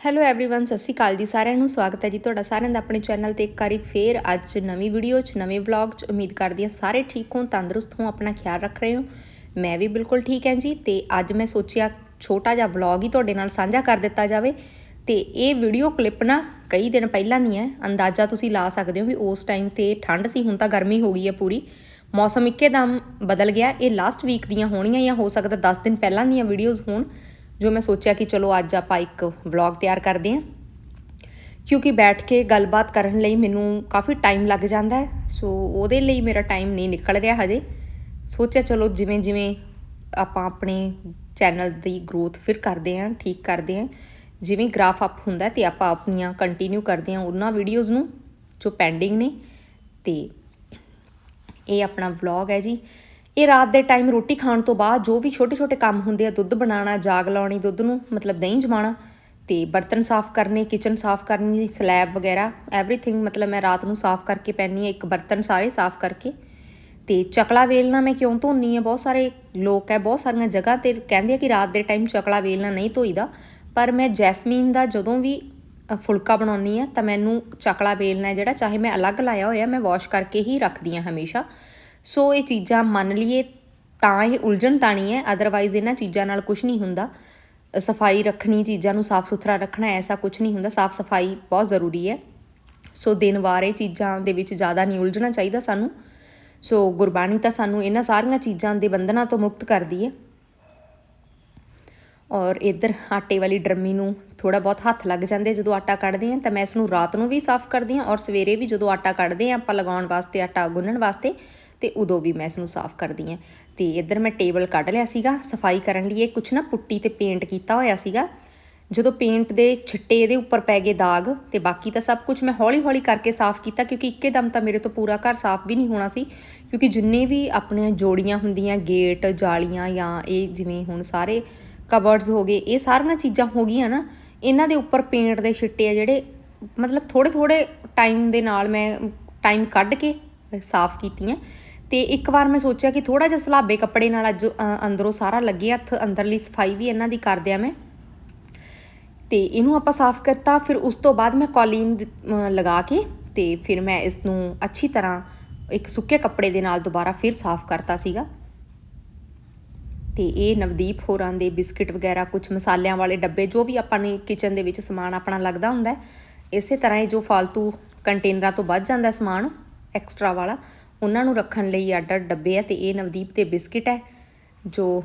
Hello everyone ਸਤਿ ਸ਼੍ਰੀ ਅਕਾਲ ਜੀ ਸਾਰਿਆਂ ਨੂੰ ਸਵਾਗਤ ਹੈ ਜੀ ਤੁਹਾਡਾ ਸਾਰਿਆਂ ਦਾ ਆਪਣੇ ਚੈਨਲ ਤੇ ਇੱਕ ਵਾਰੀ ਫੇਰ ਅੱਜ ਨਵੀਂ ਵੀਡੀਓ 'ਚ ਨਵੇਂ ਵਲੌਗ 'ਚ ਉਮੀਦ ਕਰਦੀ ਹਾਂ ਸਾਰੇ ਠੀਕ ਹੋ ਤੰਦਰੁਸਤ ਹੋ ਆਪਣਾ ਖਿਆਲ ਰੱਖ ਰਹੇ ਹੋ ਮੈਂ ਵੀ ਬਿਲਕੁਲ ਠੀਕ ਹਾਂ ਜੀ ਤੇ ਅੱਜ ਮੈਂ ਸੋਚਿਆ ਛੋਟਾ ਜਿਹਾ ਵਲੌਗ ਹੀ ਤੁਹਾਡੇ ਨਾਲ ਸਾਂਝਾ ਕਰ ਦਿੱਤਾ ਜਾਵੇ ਤੇ ਇਹ ਵੀਡੀਓ ਕਲਿੱਪ ਨਾ ਕਈ ਦਿਨ ਪਹਿਲਾਂ ਨਹੀਂ ਹੈ ਅੰਦਾਜ਼ਾ ਤੁਸੀਂ ਲਾ ਸਕਦੇ ਹੋ ਵੀ ਉਸ ਟਾਈਮ ਤੇ ਠੰਡ ਸੀ ਹੁਣ ਤਾਂ ਗਰਮੀ ਹੋ ਗਈ ਹੈ ਪੂਰੀ ਮੌਸਮ ਇੱਕੇਦਮ ਬਦਲ ਗਿਆ ਇਹ ਲਾਸਟ ਵੀਕ ਦੀਆਂ ਹੋਣੀਆਂ ਜਾਂ ਹੋ ਸਕਦਾ 10 ਦਿਨ ਪਹਿਲਾਂ ਦੀਆਂ ਵੀਡੀਓਜ਼ ਹੋਣ ਜੋ ਮੈਂ ਸੋਚਿਆ ਕਿ ਚਲੋ ਅੱਜ ਆਪਾਂ ਇੱਕ ਵਲੌਗ ਤਿਆਰ ਕਰਦੇ ਹਾਂ। ਕਿਉਂਕਿ ਬੈਠ ਕੇ ਗੱਲਬਾਤ ਕਰਨ ਲਈ ਮੈਨੂੰ ਕਾਫੀ ਟਾਈਮ ਲੱਗ ਜਾਂਦਾ ਹੈ। ਸੋ ਉਹਦੇ ਲਈ ਮੇਰਾ ਟਾਈਮ ਨਹੀਂ ਨਿਕਲ ਰਿਹਾ ਹਜੇ। ਸੋਚਿਆ ਚਲੋ ਜਿਵੇਂ ਜਿਵੇਂ ਆਪਾਂ ਆਪਣੇ ਚੈਨਲ ਦੀ ਗਰੋਥ ਫਿਰ ਕਰਦੇ ਹਾਂ, ਠੀਕ ਕਰਦੇ ਹਾਂ। ਜਿਵੇਂ ਗ੍ਰਾਫ ਅਪ ਹੁੰਦਾ ਤੇ ਆਪਾਂ ਆਪਣੀਆਂ ਕੰਟੀਨਿਊ ਕਰਦੇ ਹਾਂ ਉਹਨਾਂ ਵੀਡੀਓਜ਼ ਨੂੰ ਜੋ ਪੈਂਡਿੰਗ ਨੇ। ਤੇ ਇਹ ਆਪਣਾ ਵਲੌਗ ਹੈ ਜੀ। ਇਹ ਰਾਤ ਦੇ ਟਾਈਮ ਰੋਟੀ ਖਾਣ ਤੋਂ ਬਾਅਦ ਜੋ ਵੀ ਛੋਟੇ ਛੋਟੇ ਕੰਮ ਹੁੰਦੇ ਆ, ਦੁੱਧ ਬਣਾਉਣਾ, ਜਾਗ ਲਾਉਣੀ, ਦੁੱਧ ਨੂੰ ਮਤਲਬ ਦਹੀਂ ਜਮਾਉਣਾ ਤੇ ਬਰਤਨ ਸਾਫ਼ ਕਰਨੇ ਕਿਚਨ ਸਾਫ਼ ਕਰਨੀ ਸਲੈਬ ਵਗੈਰਾ ਐਵਰੀਥਿੰਗ ਮਤਲਬ ਮੈਂ ਰਾਤ ਨੂੰ ਸਾਫ਼ ਕਰਕੇ ਪੈਣੀ ਹੈ, ਇੱਕ ਬਰਤਨ ਸਾਰੇ ਸਾਫ਼ ਕਰਕੇ ਤੇ ਚਕਲਾ ਵੇਲਣਾ ਮੈਂ ਕਿਉਂ ਧੋਨੀ ਹੈ ਬਹੁਤ ਸਾਰੇ ਲੋਕ ਹੈ, ਬਹੁਤ ਸਾਰੀਆਂ ਜਗ੍ਹਾ ਤੇ ਕਹਿੰਦੇ ਆ ਕਿ ਰਾਤ ਦੇ ਟਾਈਮ ਚਕਲਾ ਵੇਲਣਾ ਨਹੀਂ ਧੋਈਦਾ, ਪਰ ਮੈਂ ਜੈਸਮੀਨ ਦਾ ਜਦੋਂ ਵੀ ਫੁਲਕਾ ਬਣਾਉਣੀ ਆ ਤਾਂ ਮੈਨੂੰ ਚਕਲਾ ਵੇਲਣਾ ਜਿਹੜਾ ਚਾਹੇ ਮੈਂ ਅਲੱਗ ਲਾਇਆ ਹੋਇਆ, ਮੈਂ ਵਾਸ਼ ਕਰਕੇ ਹੀ ਰੱਖਦੀ ਹਾਂ ਹਮੇਸ਼ਾ। ਸੋ ਇਹ ਚੀਜ਼ਾਂ ਮੰਨ ਲਈਏ ਤਾਂ ਇਹ ਉਲਝਣ ਤਾਣੀ ਹੈ ਅਦਰਵਾਈਜ਼ ਇਹਨਾਂ ਚੀਜ਼ਾਂ ਨਾਲ ਕੁਝ ਨਹੀਂ ਹੁੰਦਾ। ਸਫ਼ਾਈ ਰੱਖਣੀ, ਚੀਜ਼ਾਂ ਨੂੰ ਸਾਫ਼ ਸੁਥਰਾ ਰੱਖਣਾ, ਐਸਾ ਕੁਝ ਨਹੀਂ ਹੁੰਦਾ। ਸਾਫ਼ ਸਫ਼ਾਈ ਬਹੁਤ ਜ਼ਰੂਰੀ ਹੈ। ਸੋ ਦਿਨ ਵਾਰ ਇਹ ਚੀਜ਼ਾਂ ਦੇ ਵਿੱਚ ਜ਼ਿਆਦਾ ਨਹੀਂ ਉਲਝਣਾ ਚਾਹੀਦਾ ਸਾਨੂੰ। ਸੋ ਗੁਰਬਾਣੀ ਤਾਂ ਸਾਨੂੰ ਇਹਨਾਂ ਸਾਰੀਆਂ ਚੀਜ਼ਾਂ ਦੇ ਬੰਧਨਾਂ ਤੋਂ ਮੁਕਤ ਕਰਦੀ ਹੈ। ਔਰ ਇੱਧਰ ਆਟੇ ਵਾਲੀ ਡਰਮੀ ਨੂੰ ਥੋੜਾ ਬਹੁਤ ਹੱਥ ਲੱਗ ਜਾਂਦੇ ਜਦੋਂ ਆਟਾ ਕੱਢਦੇ ਆ, ਤਾਂ ਮੈਂ ਇਸ ਨੂੰ ਰਾਤ ਨੂੰ ਵੀ ਸਾਫ਼ ਕਰਦੀ ਹਾਂ ਔਰ ਸਵੇਰੇ ਵੀ ਜਦੋਂ ਆਟਾ ਕੱਢਦੇ ਆ ਆਪਾਂ ਲਗਾਉਣ ਵਾਸਤੇ, ਆਟਾ ਗੁੰਨਣ ਵਾਸਤੇ ਤੇ ਉਦੋਂ ਵੀ ਮੈਂ ਇਸ ਨੂੰ ਸਾਫ਼ ਕਰਦੀ ਹਾਂ। ਤੇ ਇੱਧਰ ਮੈਂ ਟੇਬਲ ਕੱਢ ਲਿਆ ਸੀਗਾ, ਸਫ਼ਾਈ ਕਰਨ ਲਈ ਇਹ ਕੁਛ ਨਾ ਪੁੱਟੀ ਤੇ ਪੇਂਟ ਕੀਤਾ ਹੋਇਆ ਸੀਗਾ। ਜਦੋਂ ਪੇਂਟ ਦੇ ਛਿੱਟੇ ਇਹਦੇ ਉੱਪਰ ਪੈ ਗਏ ਦਾਗ ਤੇ ਬਾਕੀ ਤਾਂ ਸਭ ਕੁਝ ਮੈਂ ਹੌਲੀ-ਹੌਲੀ ਕਰਕੇ ਸਾਫ਼ ਕੀਤਾ ਕਿਉਂਕਿ ਇੱਕੇ ਦਮ ਤਾਂ ਮੇਰੇ ਤੋਂ ਪੂਰਾ ਘਰ ਸਾਫ਼ ਵੀ ਨਹੀਂ ਹੋਣਾ ਸੀ। ਕਿਉਂਕਿ ਜਿੰਨੇ ਵੀ ਆਪਣੀਆਂ ਜੋੜੀਆਂ ਹੁੰਦੀਆਂ, ਗੇਟ, ਜਾਲੀਆਂ ਜਾਂ ਇਹ ਜਿਵੇਂ ਹੁਣ ਸਾਰੇ ਕਬਰਡਸ ਹੋ ਗਏ, ਇਹ ਸਾਰੀਆਂ ਚੀਜ਼ਾਂ ਹੋ ਗਈਆਂ ਨਾ, ਇਹਨਾਂ ਦੇ ਉੱਪਰ ਪੇਂਟ ਦੇ ਛਿੱਟੇ ਆ ਜਿਹੜੇ ਮਤਲਬ ਥੋੜੇ ਥੋੜੇ ਟਾਈਮ ਦੇ ਨਾਲ ਮੈਂ ਟਾਈਮ ਕੱਢ ਕੇ ਸਾਫ਼ ਕੀਤੀਆਂ। ਤੇ ਇੱਕ ਵਾਰ ਮੈਂ ਸੋਚਿਆ ਕਿ ਥੋੜਾ ਜਿਹਾ ਸਲਾਬੇ ਕੱਪੜੇ ਨਾਲ ਅੱਜ ਅੰਦਰੋਂ ਸਾਰਾ ਲੱਗੇ ਹੱਥ, ਅੰਦਰਲੀ ਸਫ਼ਾਈ ਵੀ ਇਹਨਾਂ ਦੀ ਕਰ ਦਿਆਂ ਮੈਂ। ਤੇ ਇਹਨੂੰ ਆਪਾਂ ਸਾਫ਼ ਕਰਤਾ, ਫਿਰ ਉਸ ਤੋਂ ਬਾਅਦ ਮੈਂ ਕੋਲੀਨ ਲਗਾ ਕੇ ਤੇ ਫਿਰ ਮੈਂ ਇਸ ਨੂੰ ਅੱਛੀ ਤਰ੍ਹਾਂ ਇੱਕ ਸੁੱਕੇ ਕੱਪੜੇ ਦੇ ਨਾਲ ਦੁਬਾਰਾ ਫਿਰ ਸਾਫ਼ ਕਰਤਾ ਸੀਗਾ। ਤੇ ਇਹ ਨਵਦੀਪ ਹੋਰਾਂ ਦੇ ਬਿਸਕਿਟ ਵਗੈਰਾ ਕੁਝ ਮਸਾਲਿਆਂ ਵਾਲੇ ਡੱਬੇ, ਜੋ ਵੀ ਆਪਾਂ ਨੇ ਕਿਚਨ ਦੇ ਵਿੱਚ ਸਮਾਨ ਆਪਣਾ ਲੱਗਦਾ ਹੁੰਦਾ, ਇਸੇ ਤਰ੍ਹਾਂ ਇਹ ਜੋ ਫालतू ਕੰਟੇਨਰਾਂ ਤੋਂ ਵੱਧ ਜਾਂਦਾ ਸਮਾਨ, ਐਕਸਟਰਾ ਵਾਲਾ ਉਹਨਾਂ ਨੂੰ ਰੱਖਣ ਲਈ ਅੱਡ ਅੱਡ ਡੱਬੇ ਆ ਤੇ ਇਹ ਨਵਦੀਪ ਦੇ ਬਿਸਕਿਟ ਹੈ ਜੋ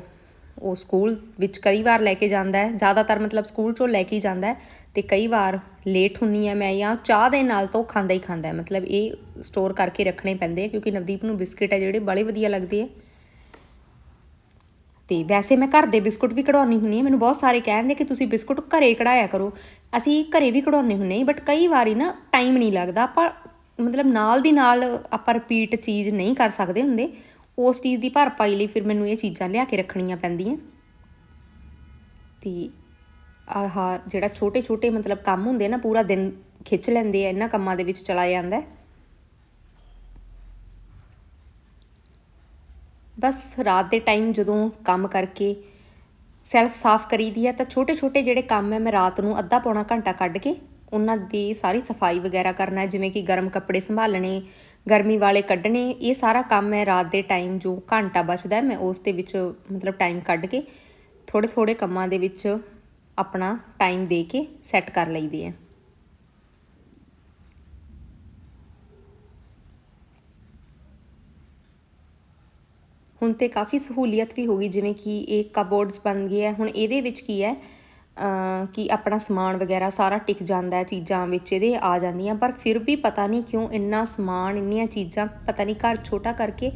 ਉਹ ਸਕੂਲ ਵਿੱਚ ਕਈ ਵਾਰ ਲੈ ਕੇ ਜਾਂਦਾ ਹੈ। ਜ਼ਿਆਦਾਤਰ ਮਤਲਬ ਸਕੂਲ ਚੋਂ ਲੈ ਕੇ ਜਾਂਦਾ ਹੈ ਤੇ ਕਈ ਵਾਰ ਲੇਟ ਹੁੰਨੀ ਹੈ ਮੈਂ ਜਾਂ ਚਾਹ ਦੇ ਨਾਲ ਤਾਂ ਖਾਂਦਾ ਹੀ ਖਾਂਦਾ ਹੈ। ਮਤਲਬ ਇਹ ਸਟੋਰ ਕਰਕੇ ਰੱਖਣੇ ਪੈਂਦੇ ਆ ਕਿਉਂਕਿ ਨਵਦੀਪ ਨੂੰ ਬਿਸਕਿਟ ਹੈ ਜਿਹੜੇ ਬੜੇ ਵਧੀਆ ਲੱਗਦੇ ਆ। ਤੇ ਵੈਸੇ ਮੈਂ ਘਰ ਦੇ ਬਿਸਕੁਟ ਵੀ ਕਢਾਉਣੀ ਹੁੰਨੀ ਹੈ। ਮੈਨੂੰ ਬਹੁਤ ਸਾਰੇ ਕਹਿੰਦੇ ਕਿ ਤੁਸੀਂ ਬਿਸਕੁਟ ਘਰੇ ਕਢਾਇਆ ਕਰੋ। ਅਸੀਂ ਘਰੇ ਵੀ ਕਢਾਉਣੇ ਹੁੰਨੇ ਬਟ ਕਈ ਵਾਰੀ ਨਾ ਟਾਈਮ ਨਹੀਂ ਲੱਗਦਾ। ਆਪਾਂ ਮਤਲਬ ਨਾਲ ਦੀ ਨਾਲ ਆਪਾਂ ਰਿਪੀਟ ਚੀਜ਼ ਨਹੀਂ ਕਰ ਸਕਦੇ ਹੁੰਦੇ, ਉਸ ਚੀਜ਼ ਦੀ ਭਰਪਾਈ ਲਈ ਫਿਰ ਮੈਨੂੰ ਇਹ ਚੀਜ਼ਾਂ ਲਿਆ ਕੇ ਰੱਖਣੀਆਂ ਪੈਂਦੀਆਂ। ਤੇ ਆਹ ਜਿਹੜਾ ਛੋਟੇ ਛੋਟੇ ਮਤਲਬ ਕੰਮ ਹੁੰਦੇ ਨਾ, ਪੂਰਾ ਦਿਨ ਖਿੱਚ ਲੈਂਦੇ ਆ, ਇਹਨਾਂ ਕੰਮਾਂ ਦੇ ਵਿੱਚ ਚਲਾ ਜਾਂਦਾ ਹੈ। ਬਸ ਰਾਤ ਦੇ ਟਾਈਮ ਜਦੋਂ ਕੰਮ ਕਰਕੇ ਸੈਲਫ ਸਾਫ਼ ਕਰੀਦੀ ਹੈ ਤਾਂ ਛੋਟੇ ਛੋਟੇ ਜਿਹੜੇ ਕੰਮ ਹੈ ਮੈਂ ਰਾਤ ਨੂੰ ਅੱਧਾ ਪੌਣਾ ਘੰਟਾ ਕੱਢ ਕੇ ਉਹਨਾਂ ਦੀ ਸਾਰੀ ਸਫ਼ਾਈ ਵਗੈਰਾ ਕਰਨਾ ਜਿਵੇਂ ਕਿ ਗਰਮ ਕੱਪੜੇ ਸੰਭਾਲਣੇ, ਗਰਮੀ ਵਾਲੇ ਕੱਢਣੇ, ਇਹ ਸਾਰਾ ਕੰਮ ਹੈ ਰਾਤ ਦੇ ਟਾਈਮ ਜੋ ਘੰਟਾ ਬਚਦਾ ਮੈਂ ਉਸ ਦੇ ਵਿੱਚ ਮਤਲਬ ਟਾਈਮ ਕੱਢ ਕੇ ਥੋੜੇ ਥੋੜੇ ਕੰਮਾਂ ਦੇ ਵਿੱਚ ਆਪਣਾ ਟਾਈਮ ਦੇ ਕੇ ਸੈੱਟ ਕਰ ਲਈਦੀ ਹੈ ਹੁਣ ਤੇ ਕਾਫੀ ਸਹੂਲੀਅਤ ਵੀ ਹੋ ਗਈ, ਜਿਵੇਂ ਕਿ ਇਹ ਕਬੋਰਡਸ ਬਣ ਗਏ ਹੈ ਹੁਣ ਇਹਦੇ ਵਿੱਚ ਕੀ ਹੈ ਕਿ ਆਪਣਾ ਸਮਾਨ ਵਗੈਰਾ ਸਾਰਾ ਟਿਕ ਜਾਂਦਾ ਹੈ ਚੀਜ਼ਾਂ ਵਿੱਚ, ਇਹਦੇ ਆ ਜਾਂਦੀਆਂ। ਪਰ ਫਿਰ ਵੀ ਪਤਾ ਨਹੀਂ ਕਿਉਂ ਇੰਨਾ ਸਮਾਨ, ਇੰਨੀਆਂ ਚੀਜ਼ਾਂ ਪਤਾ ਨਹੀਂ ਘਰ ਛੋਟਾ ਕਰਕੇ,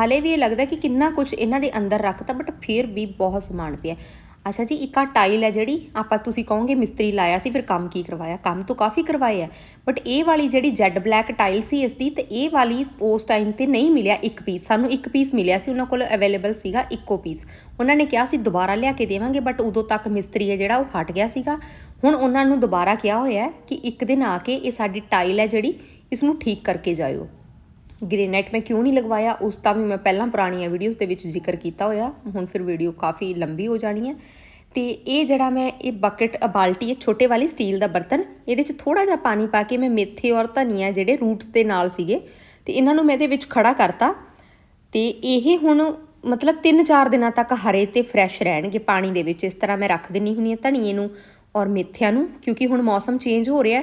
ਹਲੇ ਵੀ ਇਹ ਲੱਗਦਾ ਕਿ ਕਿੰਨਾ ਕੁਝ ਇਹਨਾਂ ਦੇ ਅੰਦਰ ਰੱਖਤਾ ਬਟ ਫਿਰ ਵੀ ਬਹੁਤ ਸਮਾਨ ਪਿਆ। ਅੱਛਾ ਜੀ, ਇੱਕ ਆ ਟਾਈਲ ਹੈ ਜਿਹੜੀ, ਆਪਾਂ ਤੁਸੀਂ ਕਹੋਗੇ ਮਿਸਤਰੀ ਲਾਇਆ ਸੀ, ਫਿਰ ਕੰਮ ਕੀ ਕਰਵਾਇਆ? ਕੰਮ ਤੋਂ ਕਾਫੀ ਕਰਵਾਏ ਕਰਵਾਇਆ ਬਟ ਇਹ ਵਾਲੀ ਜਿਹੜੀ ਜੈਡ ਬਲੈਕ ਟਾਈਲ ਸੀ ਇਸ ਦੀ ਤੇ ਇਹ ਵਾਲੀ ਉਸ ਟਾਈਮ ਤੇ ਨਹੀਂ ਮਿਲਿਆ ਇੱਕ ਪੀਸ ਸਾਨੂੰ ਇੱਕ ਪੀਸ ਮਿਲਿਆ ਸੀ, ਉਹਨਾਂ ਕੋਲ ਅਵੇਲੇਬਲ ਸੀਗਾ ਇੱਕੋ ਪੀਸ ਉਹਨਾਂ ਨੇ ਕਿਹਾ ਸੀ, ਦੁਬਾਰਾ ਲਿਆ ਕੇ ਦੇਵਾਂਗੇ। ਬਟ ਉਦੋਂ ਤੱਕ ਮਿਸਤਰੀ ਹੈ ਜਿਹੜਾ, ਉਹ ਹਟ ਗਿਆ ਸੀਗਾ। ਹੁਣ ਉਹਨਾਂ ਨੂੰ ਦੁਬਾਰਾ ਕਿਹਾ ਹੋਇਆ ਕਿ ਇੱਕ ਦਿਨ ਆ ਕੇ ਇਹ ਸਾਡੀ ਟਾਈਲ ਹੈ ਜਿਹੜੀ, ਇਸ ਨੂੰ ਠੀਕ ਕਰਕੇ ਜਾਇਓ। ਗ੍ਰੇਨਾਈਟ ਮੈਂ ਕਿਉਂ ਨਹੀਂ ਲਗਵਾਇਆ? ਉਸ ਦਾ ਵੀ ਮੈਂ ਪਹਿਲਾਂ ਪੁਰਾਣੀਆਂ ਵੀਡੀਓਜ਼ ਦੇ ਵਿੱਚ ਜ਼ਿਕਰ ਕੀਤਾ ਹੋਇਆ। ਹੁਣ ਫਿਰ ਵੀਡੀਓ ਕਾਫੀ ਲੰਬੀ ਹੋ ਜਾਣੀ ਹੈ। ਤੇ ਇਹ ਜਿਹੜਾ ਮੈਂ, ਇਹ ਬਕਟ ਬਾਲਟੀ ਹੈ ਛੋਟੇ ਵਾਲੀ ਸਟੀਲ ਦਾ ਬਰਤਨ, ਇਹਦੇ 'ਚ ਥੋੜਾ ਜਿਹਾ ਪਾਣੀ ਪਾ ਕੇ ਮੈਂ ਮੇਥੇ ਔਰ ਧਨੀਆ ਜਿਹੜੇ ਰੂਟਸ ਦੇ ਨਾਲ ਸੀਗੇ, ਤੇ ਇਹਨਾਂ ਨੂੰ ਮੈਂ ਇਹਦੇ ਵਿੱਚ ਖੜਾ ਕਰਤਾ। ਤੇ ਇਹ ਹੁਣ ਮਤਲਬ 3-4 ਦਿਨਾਂ ਤੱਕ ਹਰੇ ਤੇ ਫਰੈਸ਼ ਰਹਿਣਗੇ ਪਾਣੀ ਦੇ ਵਿੱਚ। ਇਸ ਤਰ੍ਹਾਂ ਮੈਂ ਰੱਖ ਦਿੰਨੀ ਹੁੰਨੀ ਆ ਧਨੀਏ ਨੂੰ ਔਰ ਮੇਥਿਆਂ ਨੂੰ, ਕਿਉਂਕਿ ਹੁਣ ਮੌਸਮ ਚੇਂਜ ਹੋ ਰਿਹਾ